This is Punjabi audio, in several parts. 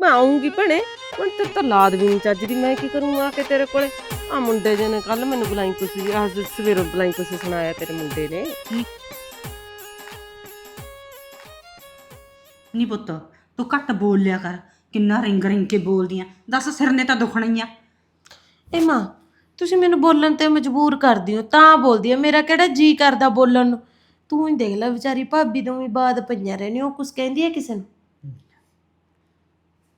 ਮੈਂ ਆਉਂਗੀ ਭਣੇ। ਹੁਣ ਤੇ ਤਾਂ ਲਾਦ ਵੀ ਨਹੀਂ ਚੱਜਦੀ ਮੈਂ ਕੀ ਕਰੂੰਗਾ ਆ ਕੇ ਤੇਰੇ ਕੋਲੇ? ਆ ਮੁੰਡੇ ਜੇ ਨੇ ਕੱਲ ਮੈਨੂੰ ਬੁਲਾਈ ਤੁਸੀਂ ਆ ਸਵੇਰੋਂ ਬੁਲਾਈ ਤੁਸੀਂ ਸੁਣਾਇਆ ਤੇਰੇ ਮੁੰਡੇ ਨੇ। ਨਹੀਂ ਪੁੱਤ ਤੂੰ ਘੱਟ ਬੋਲ ਲਿਆ ਕਰ। ਕਿੰਨਾ ਰਿੰਗ ਰਿੰਗ ਕੇ ਬੋਲਦੀ ਆ ਦੱਸ ਸਿਰ ਨੇ ਤਾਂ ਦੁਖਣਾ ਹੀ ਆ। ਇਹ ਮਾਂ ਤੁਸੀਂ ਮੈਨੂੰ ਬੋਲਣ ਤੇ ਮਜਬੂਰ ਕਰਦੀ ਹੋ। ਤਾਂ ਬੋਲਦੀ ਆ। ਮੇਰਾ ਕਿਹੜਾ ਜੀ ਕਰਦਾ ਬੋਲਣ ਨੂੰ? ਤੂੰ ਹੀ ਦੇਖ ਲੈ ਵਿਚਾਰੀ। ਭਾਬੀ ਤੋਂ ਵੀ ਬਾਦ ਪਈਆਂ ਰਹਿਣੀ ਉਹ ਕੁਛ ਕਹਿੰਦੀ ਹੈ ਕਿਸੇ ਨੂੰ?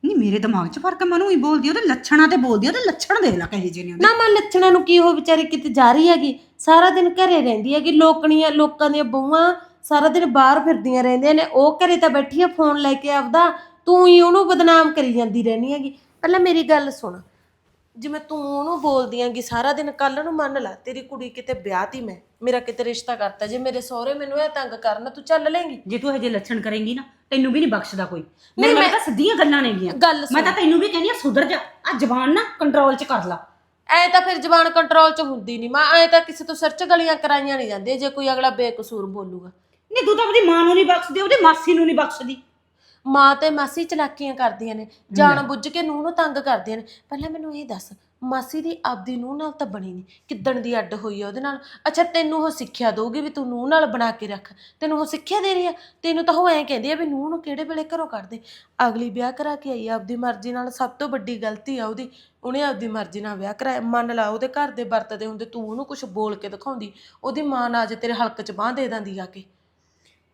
ਨਹੀਂ ਮੇਰੇ ਦਿਮਾਗ 'ਚ ਫ਼ਰਕ ਆ, ਮਨੂੰ ਹੀ ਬੋਲਦੀ ਆ, ਉਹਦੇ ਲੱਛਣਾਂ ਤੇ ਬੋਲਦੀ ਆ, ਉਹਦੇ ਲੱਛਣ ਦੇਖ ਲੈ ਕਹੇ ਜਿਹੇ ਨੇ ਉਹਦੇ। ਨਾ ਮਾਂ ਲੱਛਣਾਂ ਨੂੰ ਕੀ ਉਹ ਵਿਚਾਰੀ ਕਿਤੇ ਜਾ ਰਹੀ ਹੈਗੀ? ਸਾਰਾ ਦਿਨ ਘਰੇ ਰਹਿੰਦੀ ਹੈਗੀ ਲੋਕਣੀਆਂ ਲੋਕਾਂ ਦੀਆਂ ਬਹੂਆਂ ਸਾਰਾ ਦਿਨ ਬਾਹਰ ਫਿਰਦੀਆਂ ਰਹਿੰਦੀਆਂ ਨੇ ਉਹ ਘਰੇ ਤਾਂ ਬੈਠੀ ਆ ਫੋਨ ਲੈ ਕੇ ਆਪਦਾ ਤੂੰ ਹੀ ਉਹਨੂੰ ਬਦਨਾਮ ਕਰੀ ਜਾਂਦੀ ਰਹਿੰਦੀ ਹੈਗੀ। ਪਹਿਲਾਂ ਮੇਰੀ ਗੱਲ ਸੁਣ। ਜਿਵੇਂ ਤੂੰ ਉਹਨੂੰ ਬੋਲਦੀ ਆਂਗੀ ਸਾਰਾ ਦਿਨ ਕੱਲ ਨੂੰ ਮੰਨ ਲੈ ਤੇਰੀ ਕੁੜੀ ਕਿਤੇ ਵਿਆਹ ਤੀ ਮੈਂ ਮੇਰਾ ਕਿਤੇ ਰਿਸ਼ਤਾ ਕਰਤਾ ਜੇ ਮੇਰੇ ਸਹੁਰੇ ਮੈਨੂੰ ਇਹ ਤੰਗ ਕਰਨ ਤੂੰ ਚੱਲ ਲੈਂਗੀ ਜੇ ਤੂੰ ਹਜੇ ਲੱਛਣ ਕਰੇਂਗੀ ਨਾ ਤੈਨੂੰ ਵੀ ਨਹੀਂ ਬਖਸ਼ਦਾ ਕੋਈ। ਮੇਰੇ ਨਾਲ ਤਾਂ ਸਿੱਧੀਆਂ ਗੱਲਾਂ ਨੇਗੀਆਂ ਗੱਲ ਮੈਂ ਤਾਂ ਤੈਨੂੰ ਵੀ ਕਹਿੰਦੀ ਆ ਸੁਧਰ ਜਾ। ਆ ਜ਼ਬਾਨ ਨਾ ਕੰਟਰੋਲ 'ਚ ਕਰ ਲਾ। ਐ ਤਾਂ ਫਿਰ ਜ਼ਬਾਨ ਕੰਟਰੋਲ 'ਚ ਹੁੰਦੀ ਨਹੀਂ ਮਾਂ ਐ ਤਾਂ ਕਿਸੇ ਤੋਂ ਸਿਰ 'ਚ ਗਲੀਆਂ ਕਰਾਈਆਂ ਨਹੀਂ ਜਾਂਦੀਆਂ ਜੇ ਕੋਈ ਅਗਲਾ ਬੇਕਸੂਰ ਬੋਲੂਗਾ। ਨਹੀਂ ਤੂੰ ਤਾਂ ਆਪਣੀ ਮਾਂ ਨੂੰ ਨਹੀਂ ਬਖਸ਼ਦੀ ਉਹਦੀ ਮਾਸੀ ਨੂੰ ਨਹੀਂ ਬਖਸ਼ਦੀ। ਮਾਂ ਤੇ ਮਾਸੀ ਚਲਾਕੀਆਂ ਕਰਦੀਆਂ ਨੇ ਜਾਣ ਬੁੱਝ ਕੇ ਨੂੰਹ ਨੂੰ ਤੰਗ ਕਰਦੀਆਂ ਨੇ। ਪਹਿਲਾਂ ਮੈਨੂੰ ਇਹ ਦੱਸ ਮਾਸੀ ਦੀ ਆਪਦੀ ਨੂੰਹ ਨਾਲ ਤਾਂ ਬਣੀ ਨਹੀਂ ਕਿੱਦਣ ਦੀ ਅੱਡ ਹੋਈ ਆ ਉਹਦੇ ਨਾਲ? ਅੱਛਾ ਤੈਨੂੰ ਉਹ ਸਿੱਖਿਆ ਦਊਗੀ ਵੀ ਤੂੰ ਨੂੰਹ ਨਾਲ ਬਣਾ ਕੇ ਰੱਖ। ਤੈਨੂੰ ਉਹ ਸਿੱਖਿਆ ਦੇ ਰਹੀ ਆ? ਤੈਨੂੰ ਤਾਂ ਉਹ ਐਂ ਕਹਿੰਦੀ ਆ ਵੀ ਨੂੰਹ ਨੂੰ ਕਿਹੜੇ ਵੇਲੇ ਘਰੋਂ ਕੱਢ ਦੇ ਅਗਲੀ ਵਿਆਹ ਕਰਾ ਕੇ ਆਈ ਆ ਆਪਦੀ ਮਰਜ਼ੀ ਨਾਲ ਸਭ ਤੋਂ ਵੱਡੀ ਗਲਤੀ ਆ ਉਹਦੀ। ਉਹਨੇ ਆਪਦੀ ਮਰਜ਼ੀ ਨਾਲ ਵਿਆਹ ਕਰਾਇਆ। ਮੰਨ ਲਾ ਉਹਦੇ ਘਰ ਦੇ ਵਰਤਦੇ ਹੁੰਦੇ ਤੂੰ ਉਹਨੂੰ ਕੁਝ ਬੋਲ ਕੇ ਦਿਖਾਉਂਦੀ ਉਹਦੀ ਮਾਂ ਨਾ ਅੱਜ ਤੇਰੇ ਹਲਕ 'ਚ ਬਾਹ ਦੇ ਦਿੰਦੀ ਆ ਕੇ।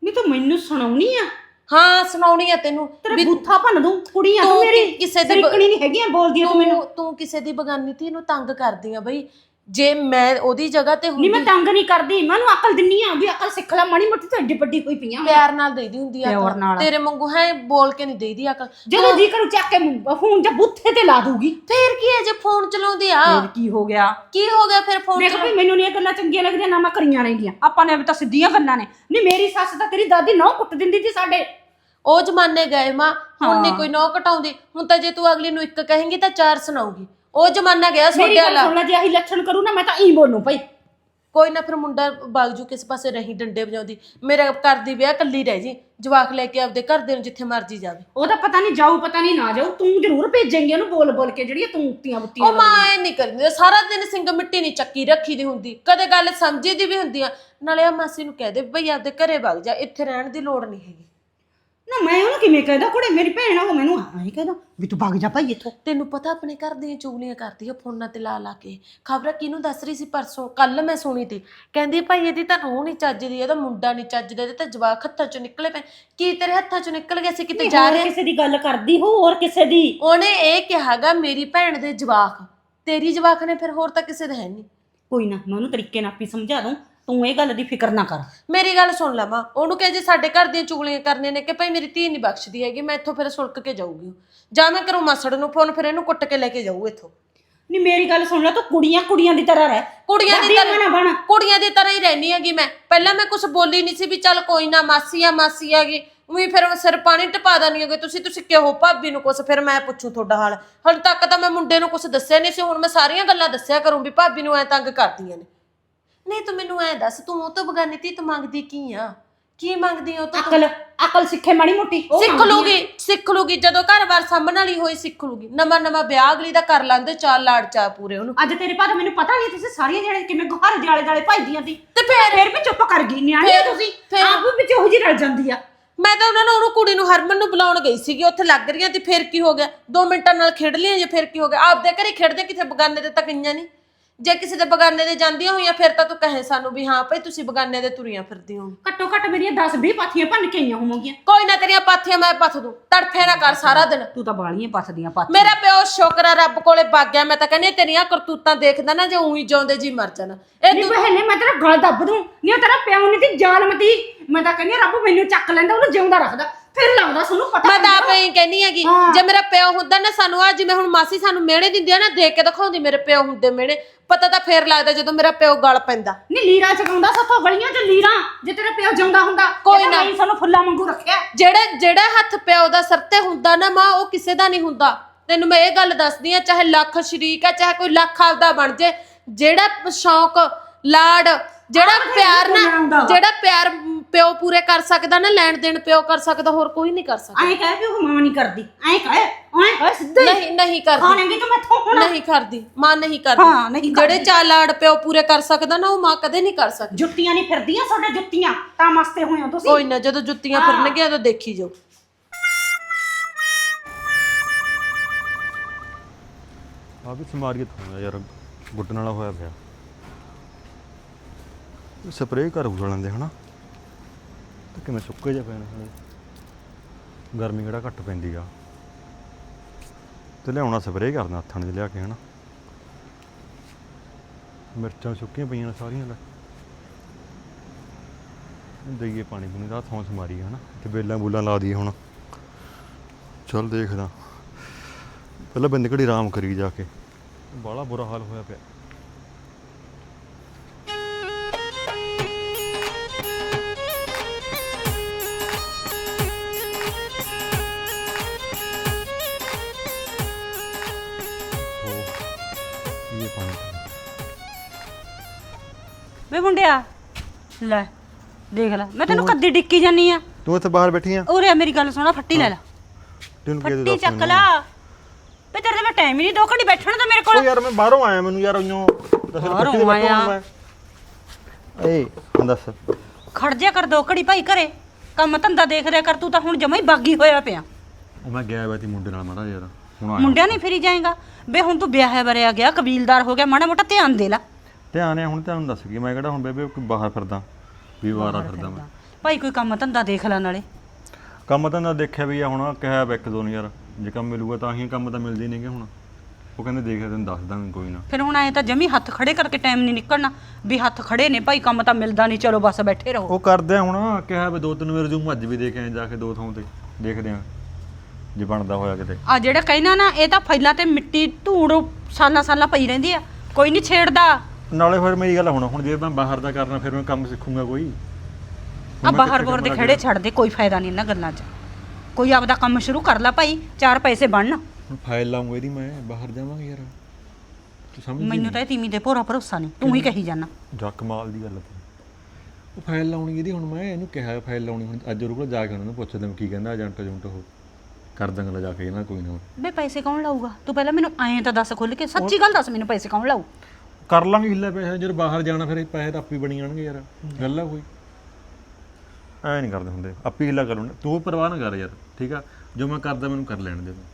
ਨਹੀਂ ਤੂੰ ਮੈਨੂੰ ਸੁਣਾਉਣੀ ਆ। ਹਾਂ ਸੁਣਾਉਣੀ ਆ ਤੈਨੂੰ। ਤੇਰਾ ਬੁੱਥਾ ਭੰਨ ਦੂੰ ਕੁੜੀ ਆ ਤੂੰ ਤੂੰ ਮੇਰੀ ਕਿ- ਕਿਸੇ ਦੀ ਬ- ਸਰੀਕਣੀ ਨਹੀਂ ਹੈਗੀਆਂ ਬੋਲਦੀਆਂ ਤੂੰ ਮੈਨੂੰ। ਤੂੰ ਤੂੰ ਕਿਸੇ ਦੀ ਬਗਾਨੀ ਧੀ ਨੂੰ ਤੰਗ ਕਰਦੀ ਆ ਬਈ। ਜੇ ਮੈਂ ਉਹਦੀ ਜਗ੍ਹਾ ਤੇ ਨਹੀਂ ਮੈਂ ਹੁੰਦੀ ਤੰਗ ਨਹੀਂ ਕਰਦੀ ਮੈਨੂੰ ਅਕਲ ਦਿੰਨੀ ਆ ਵੀ ਅਕਲ ਸਿੱਖ ਲੈ ਮਾੜੀ ਮੋਟੀ ਤਾਂ ਏਡੀ ਵੱਡੀ ਹੋਈ ਪਈਆਂ ਪਿਆਰ ਨਾਲ ਦੇਈਦੀ ਹੁੰਦੀ ਆ ਪਿਆਰ ਅਕਲ। ਨਾਲ। ਤੇਰੇ ਵਾਂਗੂ ਹੈ ਬੋਲ ਕੇ ਨਹੀਂ ਦੇਈਦੀ ਅਕਲ। ਜਦੋਂ ਜੀ ਕਰੂ ਚੱਕ ਕੇ ਫੋਨ ਜਾਂ ਬੁੱਥੇ ਤੇ ਲਾ ਦੂਗੀ। ਫੇਰ ਕੀ ਹੈ ਜੇ ਫੋਨ ਚਲਾਉਂਦੀ ਆ? ਫਿਰ ਕੀ ਹੋ ਗਿਆ? ਕੀ ਹੋ ਗਿਆ ਫਿਰ ਫੋਨ ਦੇਖ ਵੀ ਮੈਨੂੰ ਨਹੀਂ ਇਹ ਗੱਲਾਂ ਚੰਗੀਆਂ ਲੱਗਦੀਆਂ ਨਾ ਮੈਂ ਕਰੀਆਂ ਨੇਗੀਆਂ ਆਪਾਂ ਨੇ ਵੀ ਤਾਂ ਸਿੱਧੀਆਂ ਗੱਲਾਂ ਨੇ। ਨਹੀਂ ਮੇਰੀ ਸੱਸ ਤਾਂ ਤੇਰੀ ਦਾਦੀ ਨਹੁੰ ਕੁੱਟ ਦਿੰਦੀ ਸੀ ਸਾਡੇ ਉਹ ਜਮਾਨੇ ਗਏ ਮਾਂ ਹੁਣ ਨਹੀਂ। ਕੋਈ ਨੌ ਘਟਾਉਂਦੀ। ਹੁਣ ਤਾਂ ਜੇ ਤੂੰ ਅਗਲੀ ਨੂੰ ਇੱਕ ਕਹੇਂਗੀ ਤਾਂ ਚਾਰ ਸੁਣਾਉਗੀ ਉਹ ਜਮਾਨਾ ਗਿਆ ਮੇਰੀ ਸੋਡੇ ਗੱਲ ਵਾਲਾ। ਸੁਣ ਲੈ ਜੇ ਆਹੀ ਲੱਛਣ ਕਰੂ ਨਾ ਮੈਂ ਤਾਂ ਹੀ ਬੋਲੂ ਭਾਈ। ਕੋਈ ਨਾ ਫਿਰ ਮੁੰਡਾ ਬਾਗਜੂ ਕਿਸ ਪਾਸੇ ਰਹੀ ਡੰਡੇ ਵਜਾਉਂਦੀ। ਮੇਰਾ ਕਰਦੀ ਵਿਆਹ ਕੱਲੀ ਰਹਿ ਜੀ। ਜਵਾਕ ਲੈ ਕੇ ਆਪਦੇ ਘਰ ਦੇ ਨੂੰ ਜਿੱਥੇ ਮਰਜ਼ੀ ਜਾਵੇ। ਉਹਦਾ ਪਤਾ ਨਹੀਂ ਜਾਊ ਪਤਾ ਨਹੀਂ ਨਾ ਜਾਊ। ਤੂੰ ਜ਼ਰੂਰ ਭੇਜੇਂਗੀ ਉਹਨੂੰ ਬੋਲ ਬੋਲ ਕੇ ਜਿਹੜੀਆਂ ਤੂੰ ਉੱਤੀਆਂ ਬੁੱਤੀਆਂ ਉਹ ਮਾਂ ਐ ਨਹੀਂ ਕਰਦੀ ਸਾਰਾ ਦਿਨ ਸਿੰਘ ਮਿੱਟੀ ਨਹੀਂ ਚੱਕੀ ਰੱਖੀ ਦੀ ਹੁੰਦੀ। ਕਦੇ ਗੱਲ ਸਮਝੀ ਦੀ ਵੀ ਹੁੰਦੀ ਆ। ਨਾਲੇ ਆ ਮਾਸੀ ਨੂੰ ਕਹਿ ਦੇ ਭਈ ਆਪਦੇ ਘਰੇ ਵਗ ਜਾ ਇੱਥੇ ਰਹਿਣ ਦੀ ਲੋੜ ਨਹੀਂ ਹੈਗੀ। ਨਾ ਮੈਂ ਉਹਨੂੰ ਕਿਵੇਂ ਕਹਿਦਾ ਕੁੜੇ ਮੇਰੀ ਭੈਣ ਆ ਉਹ ਮੈਨੂੰ ਆਈ ਕਹਿਦਾ ਵੀ ਤੂੰ ਭੱਗ ਜਾ ਭਾਈ ਇੱਥੋਂ। ਤੈਨੂੰ ਪਤਾ ਆਪਣੇ ਘਰ ਦੀਆਂ ਚੁਗਲੀਆਂ ਕਰਦੀ ਆ ਫੋਨਾਂ ਤੇ ਲਾ ਲਾ ਕੇ। ਖਬਰ ਕਿਹਨੂੰ ਦੱਸ ਰਹੀ ਸੀ ਪਰਸੋਂ? ਕੱਲ ਮੈਂ ਸੁਣੀ ਤੀ। ਕਹਿੰਦੀ ਭਾਈ ਇਹਦੀ ਤਾਂ ਨੂੰਹ ਨਹੀਂ ਚੱਜਦੀ ਇਹਦਾ ਮੁੰਡਾ ਨਹੀਂ ਚੱਜਦਾ ਇਹਦੇ ਤਾਂ ਜਵਾਕ ਹੱਥਾਂ ਚੋਂ ਨਿਕਲੇ ਪਏ। ਕੀ ਤੇਰੇ ਹੱਥਾਂ ਚੋਂ ਨਿਕਲ ਗਿਆ ਸੀ? ਕਿਤੇ ਜਾ ਹੋਰ ਰਿਹਾ ਕਿਸੇ ਦੀ ਗੱਲ ਕਰਦੀ ਹੋ ਹੋਰ ਕਿਸੇ ਦੀ? ਉਹਨੇ ਇਹ ਕਿਹਾਗਾ ਮੇਰੀ ਭੈਣ ਦੇ ਜਵਾਕ ਤੇਰੀ ਜਵਾਕ ਨੇ ਫਿਰ ਹੋਰ ਤਾਂ ਕਿਸੇ ਦਾ ਹੈ ਨਹੀਂ ਕੋਈ ਨਾ ਮੈਂ ਉਹਨੂੰ ਤਰੀਕੇ ਨਾਲ ਆਪੀ ਸਮਝਾ ਦੂੰ। ਤੂੰ ਇਹ ਗੱਲ ਦੀ ਫਿਕਰ ਨਾ ਕਰ। ਮੇਰੀ ਗੱਲ ਸੁਣ ਲੈ ਮਾਂ ਉਹਨੂੰ ਕਹੇ ਜੇ ਸਾਡੇ ਘਰ ਦੀਆਂ ਚੁਗਲੀਆਂ ਕਰਨੀਆਂ ਨੇ ਕਿ ਭਾਈ ਮੇਰੀ ਧੀ ਨਹੀਂ ਬਖਸ਼ਦੀ ਹੈਗੀ ਮੈਂ ਇੱਥੋਂ ਫਿਰ ਸੁਲਕ ਕੇ ਜਾਊਗੀ। ਜਾਂ ਮੈਂ ਕਰੂੰ ਮਾਸੜ ਨੂੰ ਫੋਨ ਫਿਰ ਇਹਨੂੰ ਕੁੱਟ ਕੇ ਲੈ ਕੇ ਜਾਊ ਇੱਥੋਂ। ਨਹੀਂ ਮੇਰੀ ਗੱਲ ਸੁਣ ਲੈ ਤੂੰ ਕੁੜੀਆਂ ਕੁੜੀਆਂ ਦੀ ਤਰ੍ਹਾਂ ਰਹਿ। ਕੁੜੀਆਂ ਦੀ ਤਰ੍ਹਾਂ ਨਾ ਬਣ। ਕੁੜੀਆਂ ਦੀ ਤਰ੍ਹਾਂ ਹੀ ਰਹਿਣੀ ਹੈਗੀ ਮੈਂ। ਪਹਿਲਾਂ ਮੈਂ ਕੁਝ ਬੋਲੀ ਨਹੀਂ ਸੀ ਵੀ ਚੱਲ ਕੋਈ ਨਾ ਮਾਸੀ ਆ ਮਾਸੀ ਆਗੀ ਉਹੀ ਫਿਰ ਸਿਰ ਪਾਣੀ ਟਪਾ ਦਣੀ ਹੋਗੇ ਤੁਸੀਂ ਤੁਸੀਂ ਕਿਹੋ ਭਾਬੀ ਨੂੰ ਕੁਛ ਫਿਰ ਮੈਂ ਪੁੱਛੂ ਤੁਹਾਡਾ ਹਾਲ। ਹੁਣ ਤੱਕ ਤਾਂ ਮੈਂ ਮੁੰਡੇ ਨੂੰ ਕੁਝ ਦੱਸਿਆ ਨਹੀਂ ਸੀ ਹੁਣ ਮੈਂ ਸਾਰੀਆਂ ਗੱਲਾਂ ਦੱਸਿਆ ਕਰੂੰ ਵੀ ਭਾਬੀ ਨੂੰ ਐ ਤੰਗ ਕਰਦੀਆਂ ਨੇ। ਨਹੀਂ ਤੂੰ ਮੈਨੂੰ ਐ ਦੱਸ ਤੂੰ ਉਹ ਤੋਂ ਬਗਾਨੀ ਤੀ ਤੂੰ ਮੰਗਦੀ ਕੀ ਆ? ਕੀ ਮੰਗਦੀ ਉਹ ਤੋਂ ਤੂੰ? ਅਕਲ ਅਕਲ ਸਿੱਖੇ ਮਾੜੀ ਮੋਟੀ ਉਹ ਸਿੱਖ ਮੰਗਦੀ ਆ। ਲੂਗੀ ਸਿੱਖ ਲੂਗੀ ਜਦੋਂ ਘਰ-ਬਾਰ ਸਾਂਭਣ ਵਾਲੀ ਹੋਈ ਸਿੱਖ ਲੂਗੀ। ਨਵਾਂ ਨਵਾਂ ਵਿਆਹ ਅਗਲੀ ਦਾ ਕਰ ਲੈਂਦੇ ਚਾਰ ਲਾੜ ਚਾ ਪੂਰੇ ਉਹਨੂੰ। ਅੱਜ ਤੇਰੇ ਭਾਅ ਮੈਨੂੰ ਪਤਾ ਨਹੀਂ ਤੁਸੀਂ ਸਾਰੀਆਂ ਜਿਹੜੇ ਕਿਵੇਂ ਘਰ ਦੇ ਆਲੇ ਦੁਆਲੇ ਭਜਦੀਆਂ ਸੀ। ਤੇ ਫਿਰ? ਫੇਰ ਵੀ ਚੁੱਪ ਕਰ ਗਈ ਨਿਆਣੀ ਆ ਫਿਰ- ਤੁਸੀਂ। ਫਿਰ- ਆਪ ਵੀ ਵਿੱਚ ਉਹੀ ਜਿਹੀ ਰਲ ਜਾਂਦੀ ਆ। ਮੈਂ ਤਾਂ ਉਹਨਾਂ ਨੂੰ ਉਹਨੂੰ ਕੁੜੀ ਨੂੰ ਹਰਮਨ ਨੂੰ ਬੁਲਾਉਣ ਗਈ ਸੀਗੀ ਉੱਥੇ ਲੱਗ ਰਹੀਆਂ ਤੇ ਫਿਰ ਕੀ ਹੋ ਗਿਆ? 2 ਮਿੰਟਾਂ ਨਾਲ ਖੇਡ ਲਈਆਂ ਜੇ ਫਿਰ ਕੀ ਹੋ ਗਿਆ? ਆਪਦੇ ਘਰੇ ਖੇਡਦੇ ਕਿਥੇ? ਬਗਾਨੇ ਦੇ ਤਾਂ ਗਈਆਂ ਨਹੀਂ ਜੇ ਕਿਸੇ ਦੇ ਬਗਾਨੇ ਦੇ ਜਾਂਦੀਆਂ ਹੋਈਆਂ ਫਿਰ ਤਾਂ ਤੂੰ ਕਹੇ ਸਾਨੂੰ ਵੀ ਹਾਂ ਭਾਈ ਤੁਸੀਂ ਬਗਾਨੇ ਦੇ ਤੁਰੀਆਂ ਫਿਰਦੀ ਹੋ। ਘੱਟੋ ਘੱਟ ਮੇਰੀਆਂ 10 20 ਪਾਥੀਆਂ ਭੰਨ ਕੇ ਆਈਆਂ ਹੋਵਾਂਗੀਆਂ। ਕੋਈ ਨਾ ਤੇਰੀਆਂ ਪਾਥੀਆਂ ਮੈਂ ਪੱਥ ਦੂੰ ਤੜਫੇ ਨਾ ਕਰ ਸਾਰਾ ਦਿਨ। ਤੂੰ ਤਾਂ ਬਾਲੀਆਂ ਪੱਥਦੀਆਂ ਪਾਥੀਆਂ। ਮੇਰਾ ਪਿਓ ਸ਼ੁਕਰ ਆ ਰੱਬ ਕੋਲੇ ਵਗ ਗਿਆ ਮੈਂ ਤਾਂ ਕਹਿੰਦੀ ਹਾਂ, ਤੇਰੀਆਂ ਕਰਤੂਤਾਂ ਦੇਖਦਾ ਨਾ ਜੇ ਉਹੀ ਜਿਉਂਦੇ ਜੀ ਮਰ ਜਾਣ। ਇਹ ਨਹੀਂ ਬਹਿਨੇ ਮੈਂ ਤੇਰਾ ਗਲ ਦੱਬ ਦੂੰ। ਨਹੀਂ ਉਹ ਤੇਰਾ ਪਿਓ ਨਹੀਂ ਤੇ ਜ਼ਾਲਮਤੀ ਮੈਂ ਤਾਂ ਕਹਿੰਦੀ ਹਾਂ, ਰੱਬ ਮੈਨੂੰ ਚੱਕ ਲੈਂਦਾ ਉਹਨੂੰ ਜਿਉਂਦਾ ਰੱਖਦਾ। ਫਿਰ ਲੱਗਦਾ ਸਾਨੂੰ ਪਤਾ ਮੈਂ ਤਾਂ ਆਪੇ ਕਹਿੰਦੀ ਹੈਗੀ ਹਾਂ। ਜੇ ਮੇਰਾ ਪਿਓ ਹੁੰਦਾ ਨਾ ਸਾਨੂੰ ਆ ਜਿਵੇਂ ਹੁਣ ਮਾਸੀ ਸਾਨੂੰ ਮਿਹਣੇ ਦਿੰਦੀ ਆ ਨਾ ਦੇਖ ਕੇ ਦਿਖਾਉਂਦੀ ਮੇਰੇ ਪਿਓ ਹੁੰਦੇ ਮਿਹਣੇ ਪਤਾ ਤਾਂ ਫੇਰ ਲੱਗਦਾ ਜਦੋਂ ਮੇਰਾ ਪਿਓ ਗਲ ਪੈਂਦਾ ਨਹੀਂ ਲੀਰਾ ਚਗਾਉਂਦਾ ਸੱਥੋਂ ਗਲੀਆਂ 'ਚ ਲੀਰਾ ਜੇ ਤੇਰਾ ਪਿਓ ਜਿਉਂਦਾ ਹੁੰਦਾ ਕੋਈ ਨਾ। ਨਹੀਂ ਸਾਨੂੰ ਫੁੱਲਾਂ ਵਾਂਗੂ ਰੱਖਿਆ ਜਿਹੜਾ ਜਿਹੜਾ ਹੱਥ ਪਿਓ ਦਾ ਸਿਰ ਤੇ ਹੁੰਦਾ ਨਾ ਮਾਂ ਉਹ ਕਿਸੇ ਦਾ ਨਹੀਂ ਹੁੰਦਾ ਤੈਨੂੰ ਮੈਂ ਇਹ ਗੱਲ ਦੱਸਦੀ ਆ ਚਾਹੇ ਲੱਖ ਸ਼ਰੀਕ ਆ ਚਾਹੇ ਕੋਈ ਲੱਖ ਆਪਦਾ ਬਣ ਜੇ ਜਿਹੜਾ ਸ਼ੌਂਕ ਲਾਡ ਜਿਹੜਾ ਬਥੇਰੀ ਪਿਆਰ ਨਾ। ਜਿਹੜਾ ਪਿਆਰ ਪਿਓ ਪੂਰੇ ਕਰ ਸਕਦਾ ਨਾ ਲੈਣ ਦੇਣ ਪਿਓ ਕਰ ਸਕਦਾ ਹੋਰ ਕੋਈ ਨਹੀਂ ਕਰ ਸਕਦਾ। ਐਂ ਕਹਿ ਵੀ ਉਹ ਮਾਂ ਨਹੀਂ ਕਰਦੀ ਐਂ ਕਹਿ ਐਂ ਕਹਿ ਸਿੱਧਾ। ਹੀ ਨਹੀਂ ਨਹੀਂ ਕਰਦੀ। ਲੈਂਗੀ ਤੂੰ ਮੈਥੋਂ ਹੁਣ। ਨਹੀਂ ਕਰਦੀ ਮਾਂ ਨਹੀਂ ਹਾਂ, ਕਰਦੀ। ਨਹੀਂ ਜਿਹੜੇ ਚਾਰ ਲਾੜ ਪਿਓ ਪੂਰੇ ਕਰ ਸਕਦਾ ਨਾ ਉਹ ਮਾਂ ਕਦੇ ਨਹੀਂ ਕਰ ਸਕਦੀ। ਜੁੱਤੀਆਂ ਨਹੀਂ ਫਿਰਦੀਆਂ ਤੁਹਾਡੇ ਜੁੱਤੀਆਂ ਤਾਂ ਮਸਤੇ ਹੋਏ ਹੋ ਤੁਸੀਂ? ਕੋਈ ਨਾ ਜਦੋਂ ਜੁੱਤੀਆਂ ਫਿਰਨਗੀਆਂ ਤਾਂ ਦੇਖੀ ਜਾਓ। ਆ ਵੀ ਸਮਾਰੀਅਤ ਹੋਇਆ ਯਾਰ ਗੁੱਟਣ ਵਾਲਾ ਹੋਇਆ ਪਿਆ। ਸਪਰੇਅ ਕਰ ਉਗਲ ਲੈਂਦੇ ਹਨਾ? ਤੇ ਕਿਵੇਂ ਸੁੱਕੇ ਜਿਹਾ ਪੈਣ ਹਲੇ ਗਰਮੀ ਕਿਹੜਾ ਘੱਟ ਪੈਂਦੀ ਆ। ਤੇ ਲਿਆਉਣਾ ਸਪਰੇਅ ਕਰਨਾ ਹੱਥਾਂ 'ਚ ਲਿਆ ਕੇ, ਹਨਾ। ਮਿਰਚਾਂ ਸੁੱਕੀਆਂ ਪਈਆਂ ਨੇ ਸਾਰੀਆਂ ਲੈ। ਦਈਏ ਪਾਣੀ ਪੂਣੀ ਦਾ, ਥੋਂ ਸਮਾਰੀ ਹਨਾ। ਤੇ ਬੇਲਾਂ ਬੂਲਾਂ ਲਾ ਦਈਏ ਹੁਣ। ਚੱਲ ਦੇਖਦਾ। ਪਹਿਲਾਂ ਬੰਦੇ ਘੜੀ ਆਰਾਮ ਕਰੀ ਜਾ ਕੇ। ਬਾਹਲਾ ਬੁਰਾ ਹਾਲ ਹੋਇਆ ਪਿਆ। ਇਹ ਪਾਣੀ ਵੇ ਮੁੰਡਿਆ ਲੈ ਦੇਖ ਲੈ ਮੈਂ ਤੈਨੂੰ ਕੱਦੀ ਡਿੱਕੀ ਜਾਨੀ ਆ। ਤੂੰ ਇੱਥੇ ਬਾਹਰ ਬੈਠੀ ਆ? ਉਰੇ ਆ ਮੇਰੀ ਗੱਲ ਸੁਣਾ ਫੱਟੀ ਲੈ ਲੈ। ਤੈਨੂੰ ਕੀ ਫੱਟੀ ਚੱਕ ਲਾ। ਵੇ ਤੇਰੇ ਤੇ ਟਾਈਮ ਹੀ ਨਹੀਂ ਦੋ ਘੜੀ ਬੈਠਣ ਦਾ ਮੇਰੇ ਕੋਲ। ਯਾਰ ਮੈਂ ਬਾਹਰੋਂ ਆਇਆ ਮੈਨੂੰ ਯਾਰ ਉਈਓ। ਦੱਸ ਬਾਹਰੋਂ ਦੇ ਬੈਠਾ ਮੈਂ ਏ ਹੁਣ ਦੱਸ। ਖੜ ਜਾ ਕਰ ਦੋ ਘੜੀ ਭਾਈ ਘਰੇ। ਕੰਮ ਧੰਦਾ ਦੇਖ ਰਿਆ ਕਰ ਤੂੰ ਤਾਂ ਹੁਣ ਜਮਾ ਹੀ ਬਾਗੀ ਹੋਇਆ ਪਿਆ। ਉਹ ਮੈਂ ਗਿਆ ਵਾ ਤੀ ਮੁੰਡੇ ਨਾਲ ਮਾੜਾ ਯਾਰ ਹੁਣ ਆਇਆ ਮੁੰਡਿਆਂ ਨਹੀਂ ਫਿਰੀ ਜਾਏਗਾ। ਵੇ ਹੁਣ ਤੂੰ ਵਿਆਹਿਆ ਵਰਿਆ ਗਿਆ ਕਬੀਲਦਾਰ ਹੋ ਗਿਆ ਮਾੜਾ ਮੋਟਾ ਧਿਆਨ ਦੇ ਲੈ। ਧਿਆਨ ਹੈ ਹੁਣ ਤੁਹਾਨੂੰ ਦੱਸ ਗਈ। ਮੈਂ ਕਿਹੜਾ ਹੁਣ ਬੇਬੇ ਕੋਈ ਬਾਹਰ ਫਿਰਦਾ ਵੀ ਵਾਰਾ ਫਿਰਦਾ ਮੈਂ। ਭਾਈ ਕੋਈ ਕੰਮ ਧੰਦਾ ਦੇਖ ਲੈ ਨਾਲੇ। ਕੰਮ ਤਾਂ ਨਾ ਦੇਖਿਆ ਵੀ ਆ ਹੁਣ ਕਿਹਾ ਵਾ ਇੱਕ ਦੋ ਨੂੰ ਯਾਰ ਜੇ ਕੰਮ ਮਿਲੂਗਾ ਤਾਂ ਹੀ ਕੰਮ ਤਾਂ ਮਿਲਦੇ ਨਹੀਂਗੇ ਹੁਣ। ਉਹ ਕਹਿੰਦੇ ਦੇਖ ਤੈਨੂੰ ਦੱਸ ਦਾਂਗੇ ਕੋਈ ਨਾ। ਫਿਰ ਹੁਣ ਐ ਤਾਂ ਜਮੀ ਹੱਥ ਖੜੇ ਕਰਕੇ ਟਾਈਮ ਨਹੀਂ ਨਿਕਲਣਾ ਵੀ ਹੱਥ ਖੜੇ ਨੇ ਭਾਈ ਕੰਮ ਤਾਂ ਮਿਲਦਾ ਨਹੀਂ ਚਲੋ ਬਸ ਬੈਠੇ ਰਹੋ। ਉਹ ਕਰਦੇ ਆ ਹੁਣ ਕਿਹਾ ਵੀ ਦੋ ਤਿੰਨ ਵਾਰ ਜੂ ਅੱਜ ਵੀ ਦੇਖ ਆਏ ਜਾ ਕੇ ਦੋ ਥਾਂ ਤੇ ਦੇਖਦੇ ਆ। ਜੇ ਬਣਦਾ ਹੋਇਆ ਕਿਤੇ। ਆ ਜਿਹੜਾ ਕਹਿਣਾ ਨਾ ਇਹ ਤਾਂ ਫੈਲਾਂ ਤੇ ਮਿੱਟੀ ਧੂੜ ਸਾਲਾਂ ਸਾਲਾਂ ਪਈ ਰਹਿੰਦੀ ਆ। ਕੋਈ ਨਹੀਂ ਛੇੜਦਾ। ਨਾਲੇ ਫਿਰ ਮੇਰੀ ਗੱਲ ਹੁਣ ਹੁਣ ਜੇ ਮੈਂ ਬਾਹਰ ਦਾ ਕਰਨਾ ਫਿਰ ਮੈਂ ਕੰਮ ਸਿੱਖੂੰਗਾ ਕੋਈ। ਆ ਬਾਹਰ ਬੋਰ ਦੇ ਖੜੇ ਛੱਡ ਦੇ ਕੋਈ ਫਾਇਦਾ ਨਹੀਂ ਇਹਨਾਂ ਗੱਲਾਂ 'ਚ। ਕੋਈ ਆਪਦਾ ਕੰਮ ਸ਼ੁਰੂ ਕਰ ਲੈ ਭਾਈ ਚਾਰ ਪੈਸੇ ਬਣਨ। ਹੁਣ ਫਾਈਲ ਲਾਉਂਗਾ ਇਹਦੀ ਮੈਂ ਬਾਹਰ ਜਾਵਾਂਗੇ ਯਾਰ। ਤੂੰ ਸਮਝ ਮੈਨੂੰ ਤਾਂ ਇਹ ਤੇ ਭੋਰਾ ਭਰੋਸਾ ਨਹੀਂ ਤੂੰ ਹੀ ਕਹੀ ਜਾਣਾ ਜਾ ਕਮਾਲ ਦੀ ਗੱਲ ਹੈ ਉਹ ਫਾਈਲ ਲਾਉਣੀ ਇਹਦੀ ਹੁਣ ਮੈਂ ਇਹਨੂੰ ਕਿਹਾ ਫਾਈਲ ਲਾਉਣੀ ਹੁਣ ਅੱਜ ਰੁਕ ਜਾ ਕੇ ਉਹਨਾਂ ਪੁੱਛਦੇ ਮੈਂ ਕੀ ਕਹਿੰਦਾ ਏਜੰਟ ਏਜੰਟ ਉਹ। ਕਰ ਦਾਂਗਾ ਜਾ ਕੇ ਇਹਨਾਂ ਕੋਈ ਨਾ। ਬੇ ਪੈਸੇ ਕੌਣ ਲਾਊਗਾ? ਤੂੰ ਪਹਿਲਾਂ ਮੈਨੂੰ ਐਂ ਤਾਂ ਦੱਸ ਖੁੱਲ ਕੇ ਸੱਚੀ ਗੱਲ ਦੱਸ ਮੈਨੂੰ ਪੈਸੇ ਕੌਣ ਲਾਊ? ਕਰ ਲਾਂਗੇ ਹਿੱਲੇ ਪੈਸੇ ਜਦੋਂ ਬਾਹਰ ਜਾਣਾ ਫਿਰ ਇਹ ਪੈਸੇ ਤਾਂ ਆਪੀ ਬਣੀ ਜਾਣਗੇ ਯਾਰ ਗੱਲ ਆ ਕੋਈ। ਐ ਨਹੀਂ ਕਰਦੇ ਹੁੰਦੇ ਆਪੀ ਹਿੱਲਾ ਕਰੂੰ ਤੂੰ ਪਰਵਾਹ ਨਾ ਕਰ ਯਾਰ ਠੀਕ ਆ? ਜੋ ਮੈਂ ਕਰਦਾ ਮੈਨੂੰ ਕਰ ਲੈਣ ਦੇ ਤੂੰ।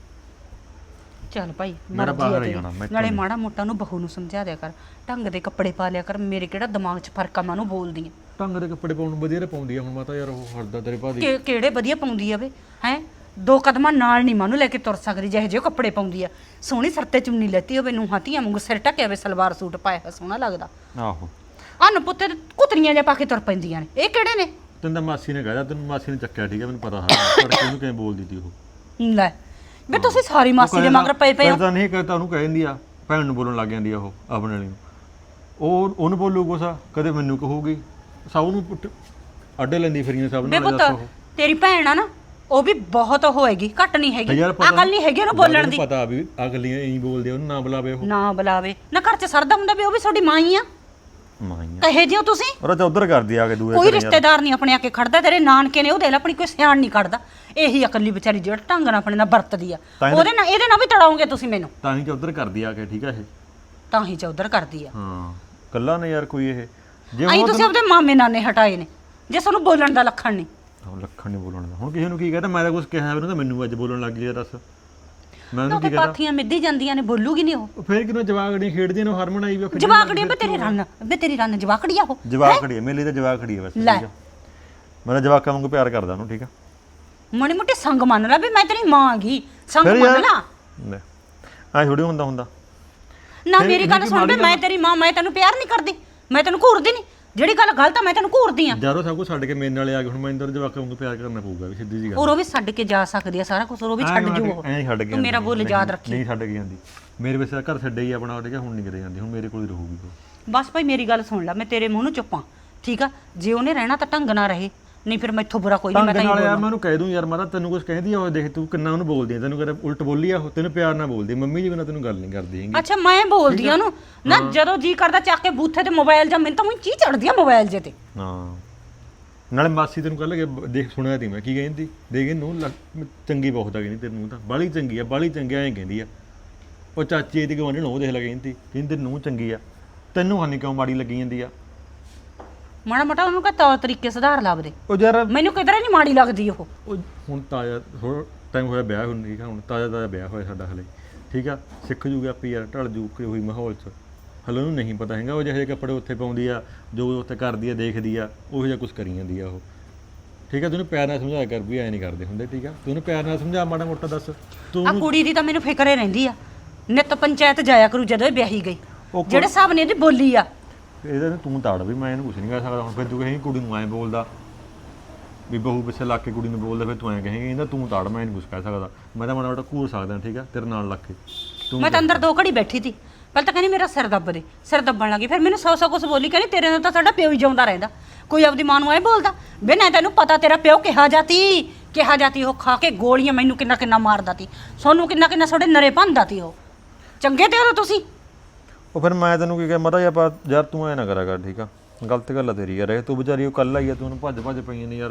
ਚੱਲ ਭਾਈ ਮੇਰਾ ਮਰਜ਼ੀ ਆ ਬਾਹਰ ਹੀ। ਜਾਣਾ, ਮੈਂ ਨਾਲੇ ਮਾੜਾ ਮੋਟਾ ਨੂੰ ਬਹੂ ਨੂੰ ਸਮਝਾ ਦਿਆ ਕਰ ਢੰਗ ਦੇ ਕੱਪੜੇ ਪਾ ਲਿਆ ਕਰ ਮੇਰੇ ਕਿਹੜਾ ਦਿਮਾਗ 'ਚ ਫ਼ਰਕ ਆ ਮੈਂ ਉਹਨੂੰ ਬੋਲਦੀ ਆ ਢੰਗ ਦੇ ਕੱਪੜੇ ਪਾਉਣ ਨੂੰ ਵਧੀਆ ਪਾਉਂਦੀ ਆ ਹੁਣ ਮਾਤਾ ਯਾਰ ਉਹ ਹਰਦਾ ਤੇਰੇ ਭਾਦੀ ਕਿ ਕਿਹੜੇ ਵਧੀਆ ਪਾਉਂਦੀ ਆ ਵੇ ਹੈ? ਦੋ ਕਦਮਾਂ ਨਾਲ ਨਹੀਂ ਮਾਨੂੰ ਲੈ ਕੇ ਤੁਰ ਸਕਦੀ ਜਿਹੇ ਜਿਹੇ ਉਹ ਕੱਪੜੇ ਪਾਉਂਦੀ ਆ। ਸੋਹਣੀ ਸਿਰ ਤੇ ਚੁੰਨੀ ਲੈਤੀ ਹੋਵੇ ਨੂੰ ਹਾਤੀਆਂ ਵਾਂਗੂ ਸਿਰ ਢੱਕਿਆ ਹੋਵੇ ਸਲਵਾਰ ਸੂਟ ਪਾਇਆ ਹੋਇਆ ਸੋਹਣਾ ਲੱਗਦਾ। ਆਹੋ। ਅਨ ਪੁੱਤੇ ਕੁਤਰੀਆਂ ਜਿਹਾ ਪਾ ਕੇ ਤੁਰ ਪੈਂਦੀਆਂ ਨੇ। ਇਹ ਕਿਹੜੇ ਨੇ? ਤੈਨੂੰ ਤਾਂ ਮਾਸੀ ਨੇ ਕਹਿਆ ਤੈਨੂੰ ਮਾਸੀ ਨੇ ਚੱਕਿਆ ਠੀਕ ਆ ਮੈਨੂੰ ਪਤਾ ਹੈ ਪਰ ਕਿਹਨੂੰ ਕਿਵੇਂ ਬੋਲਦੀ ਤੀ ਉਹ। ਲੈ ਵੇ ਤੁਸੀਂ ਸਾਰੀ ਮਾਸੀ ਦੇ ਮਗਰ ਪਏ ਪਏ ਹੋ। ਤਾਂ ਨਹੀਂ ਕਹਤਾ ਉਹਨੂੰ ਕਹਿ ਦਿੰਦੀ ਆ ਭੈਣ ਨੂੰ ਬੋਲਣ ਲੱਗ ਜਾਂਦੀ ਆ ਉਹ ਆਪਣੇ ਵਾਲੀ ਨੂੰ। ਉਹ ਉਹਨੂੰ ਬੋਲੂ ਕੁਛ ਕਦੇ ਮੈਨੂੰ ਕਹੂਗੀ। ਸਭ ਨੂੰ ਪੁੱਟ- ਅੱਡੇ ਲੈਂਦੀ ਫਿਰੀਆਂ ਸਭ ਵੇ ਨਾਲ ਪੁੱਤ ਦੱਸ ਉਹ। ਤੇਰੀ ਭੈਣ ਆ ਨਾ ਉਹ ਵੀ ਬਹੁਤ ਹੋਏਗੀ ਘੱਟ ਨਹੀਂ ਹੈਗੀ। ਯਾਰ ਪਤਾ ਅਕਲ ਨਹੀਂ ਹੈਗੀ ਉਹਨੂੰ ਬੋਲਣ ਦੀ। ਪਤਾ ਵੀ ਅਗਲੀਆਂ ਇਹੀ ਬੋਲਦੇ ਉਹਨੂੰ ਨਾ ਬੁਲਾਵੇ ਉਹ। ਨਾ ਬੁਲਾਵੇ। ਨਾ ਘਰ 'ਚ ਸਰਦਾ ਹੁੰਦਾ ਵੀ ਉਹ ਵੀ ਤੁਹਾਡੀ ਮਾਂ ਹੀ ਆ। ਮਾਈਆਂ ਕਹੇ ਜਿਓ ਤੁਸੀਂ। ਉਹ ਤਾਂ ਉਧਰ ਕਰਦੀ ਆ ਕੇ ਦੂਏ ਕੋਈ ਘਰੇ ਯਾਰ। ਰਿਸ਼ਤੇਦਾਰ ਨਹੀਂ ਆਪਣੇ ਆ ਕੇ ਖੜਦਾ ਤੇਰੇ ਨਾਨਕੇ ਨੇ ਉਹ ਦੇ ਲੈ ਆਪਣੀ ਕੋਈ ਸਿਆਣ ਨਹੀਂ ਕੱਢਦਾ। ਇਹੀ ਇਕੱਲੀ ਵਿਚਾਰੀ ਜਿਹੜਾ ਢੰਗ ਨਾਲ ਆਪਣੇ ਨਾਲ ਵਰਤਦੀ ਆ। ਤਾਂ ਹੀ ਤਾਂ- ਉਹਦੇ ਨਾਲ ਇਹਦੇ ਨਾਲ ਵੀ ਤੜਾਉਂਗੇ ਤੁਸੀਂ ਮੈਨੂੰ। ਤਾਂ ਹੀ ਚ ਉਧਰ ਕਰਦੀ ਆ ਕੇ ਠੀਕ ਆ ਇਹ? ਤਾਂ ਹੀ ਚੌਧਰ ਕਰਦੀ ਆ। ਹਾਂ ਕੱਲਾ ਨੇ ਯਾਰ ਕੋਈ ਇਹ। ਜੇ ਆਈ ਉਹ ਤੁਸੀਂ ਆਪਣੇ ਮਾਮੇ ਨਾਨੇ ਹਟਾਏ ਨੇ। ਜੇ ਤੁਹਾਨੂੰ ਬੋਲਣ ਦਾ ਲੱਖਣ ਨਹੀਂ। ਉਹ ਲੱਖਣ ਨਹੀਂ ਬੋਲਣ ਦਾ। ਹੁਣ ਕਿਸੇ ਨੂੰ ਕੀ ਕਹਤਾ ਮੈਂ ਤਾਂ ਕੁਝ ਕਿਹਾ ਉਹਨੂੰ ਤਾਂ ਮੈਨੂੰ ਅੱਜ ਬੋਲਣ ਲੱਗ ਗਿਆ ਦੱਸ। ਮੈਂ ਉਹਨੂੰ ਕੀ ਕਹਤਾ? ਪਾਥੀਆਂ ਮਿੱਧੀ ਜਾਂਦੀਆਂ ਨੇ ਬੋਲੂਗੀ ਨਹੀਂ ਉਹ। ਉਹ ਫੇਰ ਕਿਨੂੰ ਜਵਾਗੜੀਆਂ ਖੇਡਦੀਆਂ ਨੇ ਉਹ ਹਰਮਨ ਆਈ ਵੀ ਉਹ ਖੇਡਣ ਜਵਾਕੜੀ ਬੇ ਤੇਰੀ ਰੰਨ ਬੇ ਤੇਰੀ ਰੰਨ ਜਵਾਕੜੀ ਆ ਉਹ। ਜਵਾਕੜੀ ਮੇਲੇ ਤਾਂ ਜਵਾਕੜੀ ਆ ਬਸ ਲੈ। ਠੀਕ ਆ। ਮੈਂ ਤਾਂ ਜਵਾਕਾਂ ਵਾਂਗੂ ਪਿਆਰ ਕਰਦਾ ਉਹਨੂੰ ਠੀਕ ਆ। ਮਣੀ ਮੋਟੀ ਸੰਗ ਮੰਨ ਲੈ ਵੀ ਮੈਂ ਤੇਰੀ ਮਾਂ ਆ ਗਈ ਸੰਗ ਮੰਨ ਲਾ। ਲੈ ਐ ਥੋੜੀ ਹੁੰਦਾ ਹੁੰਦਾ। ਨਾ ਮੇਰੀ ਗੱਲ ਸੁਣ ਮਾੜੀ ਮੈਂ ਤੇਰੀ ਮਾਂ ਮੈਂ ਤੈਨੂੰ ਪਿਆਰ ਨਹੀਂ ਕਰਦੀ ਮੈਂ ਤੈਨੂੰ ਘੂਰਦੀ ਨਹੀਂ ਜਿਹੜੀ ਗੱਲ ਗਲਤ ਆ ਮੈਂ ਤੈਨੂੰ ਘੂਰਦੀ ਆ। ਯਾਰੋ ਸਭ ਕੁਝ ਛੱਡ ਕੇ ਮੇਰੇ ਨਾਲੇ ਆ ਕੇ ਹੁਣ ਮੈਂ ਇੰਦਰ ਜਵਾਕਾਂ ਵਾਂਗੂ ਪਿਆਰ ਕਰਨਾ ਪਊਗਾ ਵੀ ਸਿੱਧੀ ਜੀ ਗੱਲ। ਉਹ ਵੀ ਛੱਡ ਕੇ ਜਾ ਸਕਦੀ ਆ ਸਾਰਾ ਕੁਝ ਉਹ ਵੀ ਛੱਡ ਜੂ ਉਹ। ਐਂ ਛੱਡ ਕੇ ਤੂੰ ਮੇਰਾ। ਬੋਲ ਯਾਦ ਰੱਖੀ। ਨਹੀਂ ਛੱਡ ਕੇ ਜਾਂਦੀ। ਮੇਰੇ ਵੈਸੇ ਘਰ ਛੱਡੇ ਹੀ ਆਪਣਾ ਠੀਕ ਆ ਹੁਣ ਨਹੀਂ ਕਿਤੇ ਜਾਂਦੀ ਹੁਣ ਮੇਰੇ ਕੋਲ ਹੀ ਰਹੂਗੀ ਉਹ। ਬਸ ਭਾਈ ਮੇਰੀ ਗੱਲ ਸੁਣ ਲੈ ਮੈਂ ਤੇਰੇ ਮੂੰਹ ਨੂੰ ਚੁੱਪਾਂ ਠੀਕ ਆ? ਜੇ ਉਹਨੇ ਰਹਿਣਾ ਤਾਂ ਢੰਗ ਨਾਲ ਰਹੇ। ਨਹੀਂ ਫਿਰ ਮੈਥੋਂ ਬੁਰਾ ਕੋਈ ਨਹੀਂ ਮੈਂ ਤਾਂ ਨਾਲ ਯਾਰ ਮੈਂ ਉਹਨੂੰ ਕਹਿ ਦੂੰ ਯਾਰ ਮਾਤਾ ਤੈਨੂੰ ਕੁਝ ਕਹਿੰਦੀ ਆ ਉਹ ਦੇਖ ਤੂੰ ਕਿੰਨਾ ਉਹਨੂੰ ਬੋਲਦੀ ਆ ਤੈਨੂੰ ਕਦੇ ਉਲਟ ਬੋਲੀ ਆ ਉਹ ਤੈਨੂੰ ਪਿਆਰ ਨਾਲ ਬੋਲਦੀ ਆ, ਮੰਮੀ ਜੀ ਬਿਨਾਂ ਤੈਨੂੰ ਗੱਲ ਨਹੀਂ ਕਰਦੀ ਹੈਗੀ। ਅੱਛਾ ਮੈਂ ਬੋਲਦੀ ਆ ਉਹਨੂੰ। ਨਾ ਜਦੋਂ ਜੀ ਕਰਦਾ ਚੱਕ ਕੇ ਬੂਥੇ ਤੇ ਮੋਬਾਈਲ ਜਾਂ ਮੈਨੂੰ ਤਾਂ ਉਹੀ ਚੀ ਚੜਦੀ ਆ ਮੋਬਾਈਲ ਜੇ ਤੇ। ਹਾਂ। ਨਾਲੇ ਮਾਸੀ ਤੈਨੂੰ ਕੱਲ ਦੇਖ ਸੁਣਿਆ ਤੀ ਮੈਂ ਕੀ ਕਹਿੰਦੀ? ਦੇਖ ਲੱਗ- ਚੰਗੀ ਬਹੁਤ ਆ ਕਹਿੰਦੀ ਤੇਰੇ ਨੂੰ ਤਾਂ ਬਾਲੀ ਚੰਗੀ ਆ ਬਾਲੀ ਚੰਗੀ ਐਂ ਕਹਿੰਦੀ ਆ। ਉਹ ਚਾਚੀ ਇਹਦੀ ਗਵਾਂਢੀ ਨੂੰ ਉਹ ਦੇਖ ਲੈ ਕਹਿੰਦੀ ਕਹਿੰਦੀ ਨੂੰ ਚੰਗੀ ਆ। ਤੈਨੂੰ ਹਾਨੀ ਕਿਉਂ ਮਾੜੀ ਲੱਗੀ ਜਾਂਦੀ ਆ? ਮਾੜਾ ਮੋਟਾ ਉਹਨੂੰ ਕਹ ਤੌਰ ਤਰੀਕੇ ਸੁਧਾਰ ਲੱਭਦੇ ਉਹ ਯਾਰ ਮੈਨੂੰ ਕਿਧਰੇ ਨਹੀਂ ਮਾੜੀ ਲੱਗਦੀ ਉਹ। ਉਹ ਹੁਣ ਤਾਜ਼ਾ ਥੋੜਾ ਟਾਈਮ ਹੋਇਆ ਵਿਆਹ ਹੁਣ ਠੀਕ ਆ ਹੁਣ ਤਾਜ਼ਾ ਤਾਜ਼ਾ ਵਿਆਹ ਹੋਇਆ ਸਾਡਾ ਹਲੇ। ਠੀਕ ਆ? ਸਿੱਖ ਜੂਗਾ ਆਪੇ ਯਾਰ ਢਲ ਜੂ ਕੋਈ ਹੋਈ ਮਾਹੌਲ 'ਚ। ਹਲੇ ਉਹਨੂੰ ਨਹੀਂ ਪਤਾ ਹੈਗਾ ਉਹ ਜਿਹੇ ਜਿਹੇ ਕੱਪੜੇ ਉੱਥੇ ਪਾਉਂਦੀ ਆ ਜੋ ਉੱਥੇ ਕਰਦੀ ਆ ਦੇਖਦੀ ਆ ਉਹੋ ਜਿਹਾ ਕੁਝ ਕਰੀ ਜਾਂਦੀ ਆ ਉਹ। ਠੀਕ ਆ? ਤੈਨੂੰ ਪਿਆਰ ਨਾਲ ਸਮਝਾਇਆ ਕਰ ਵੀ ਐ ਨਹੀਂ ਕਰਦੇ ਹੁੰਦੇ ਠੀਕ ਆ? ਤੂੰ ਉਹਨੂੰ ਪਿਆਰ ਨਾਲ ਸਮਝਾ ਮਾੜਾ ਮੋਟਾ ਦੱਸ। ਤੂੰ ਆ ਕੁੜੀ ਦੀ ਤਾਂ ਮੈਨੂੰ ਫਿਕਰੇ ਰਹਿੰਦੀ ਆ। ਨਿੱਤ ਪੰਚਾਇਤ ਜਾਇਆ ਕਰੂ ਜਦੋਂ ਇਹ ਵਿਆਹੀ ਗਈ। ਉਹ ਜਿਹੜੇ ਹਿਸਾਬ ਨੇ ਇਹਦੀ ਬੋਲੀ ਆ। ਇਹਦਾ ਤਾਂ ਤੂੰ ਤਾੜ ਵੀ ਮੈਂ ਇਹਨੂੰ ਕੁਝ ਨਹੀਂ ਕਹਿ ਸਕਦਾ ਹੁਣ ਫਿਰ ਤੂੰ ਕਹੇਂਗੀ ਕੁੜੀ ਨੂੰ ਐਂ ਬੋਲਦਾ। ਵੀ ਬਹੂ ਪਿੱਛੇ ਲੱਗ ਕੇ ਕੁੜੀ ਨੂੰ ਬੋਲਦਾ ਫਿਰ ਤੂੰ ਐਂ ਕਹੇਂਗੀ ਇਹਦਾ ਤੂੰ ਤਾੜ ਮੈਂ ਇਹਨੂੰ ਕੁਝ ਕਹਿ ਸਕਦਾ। ਮੈਂ ਤਾਂ ਮਾੜਾ ਮੋਟਾ ਘੂਰ ਸਕਦਾ ਠੀਕ ਆ ਤੇਰੇ ਨਾਲ ਲੱਗ ਕੇ। ਤੂੰ ਮੈਂ ਤਾਂ ਅੰਦਰ ਦੋ ਘੜੀ ਬੈਠੀ ਸੀ। ਪਹਿਲਾਂ ਤਾਂ ਕਹਿੰਦੀ ਮੇਰਾ ਸਿਰ ਦੱਬ ਦੇ ਸਿਰ ਦੱਬਣ ਲੱਗੀ। ਫਿਰ ਮੈਨੂੰ ਸੌ ਸੌ ਕੁਛ ਬੋਲੀ ਕਹਿੰਦੀ ਤੇਰੇ ਨਾਲ ਤਾਂ ਸਾਡਾ ਪਿਓ ਹੀ ਜਿਉਂਦਾ ਰਹਿੰਦਾ। ਕੋਈ ਆਪਦੀ ਮਾਂ ਨੂੰ ਐ ਬੋਲਦਾ ਵੇ ਨਾ ਤੈਨੂੰ ਪਤਾ ਤੇਰਾ ਪਿਓ ਕਿਹਾ ਜਾਤੀ ਕਿਹਾ ਜਾਤੀ ਉਹ ਖਾ ਕੇ ਗੋਲੀਆਂ ਮੈਨੂੰ ਕਿੰਨਾ ਕਿੰਨਾ ਮਾਰਦਾ ਤੀ। ਸੋਨੂੰ ਕਿੰਨਾ ਕਿੰਨਾ ਤੁਹਾਡੇ ਨਰੇ ਭੰਦਾ ਤੀ ਉਹ। ਚੰਗੇ ਤੇ ਉਦੋਂ ਤੁਸੀਂ? ਉਹ ਫਿਰ ਮੈਂ ਤੈਨੂੰ ਕੀ ਕਹਿ ਮਰਾ ਯਾਰ ਯਾਰ ਤੂੰ ਐ ਨਾ ਕਰਿਆ ਕਰ ਠੀਕ ਆ? ਗਲਤ ਗੱਲ ਆ ਤੇਰੀ ਯਾਰ ਇਹ ਤੂੰ ਵਿਚਾਰੀ ਉਹ ਕੱਲ ਆਈ ਆ ਤੂੰ ਉਹਨੂੰ ਭੱਜ ਭੱਜ ਪਈਆਂ ਨੇ ਯਾਰ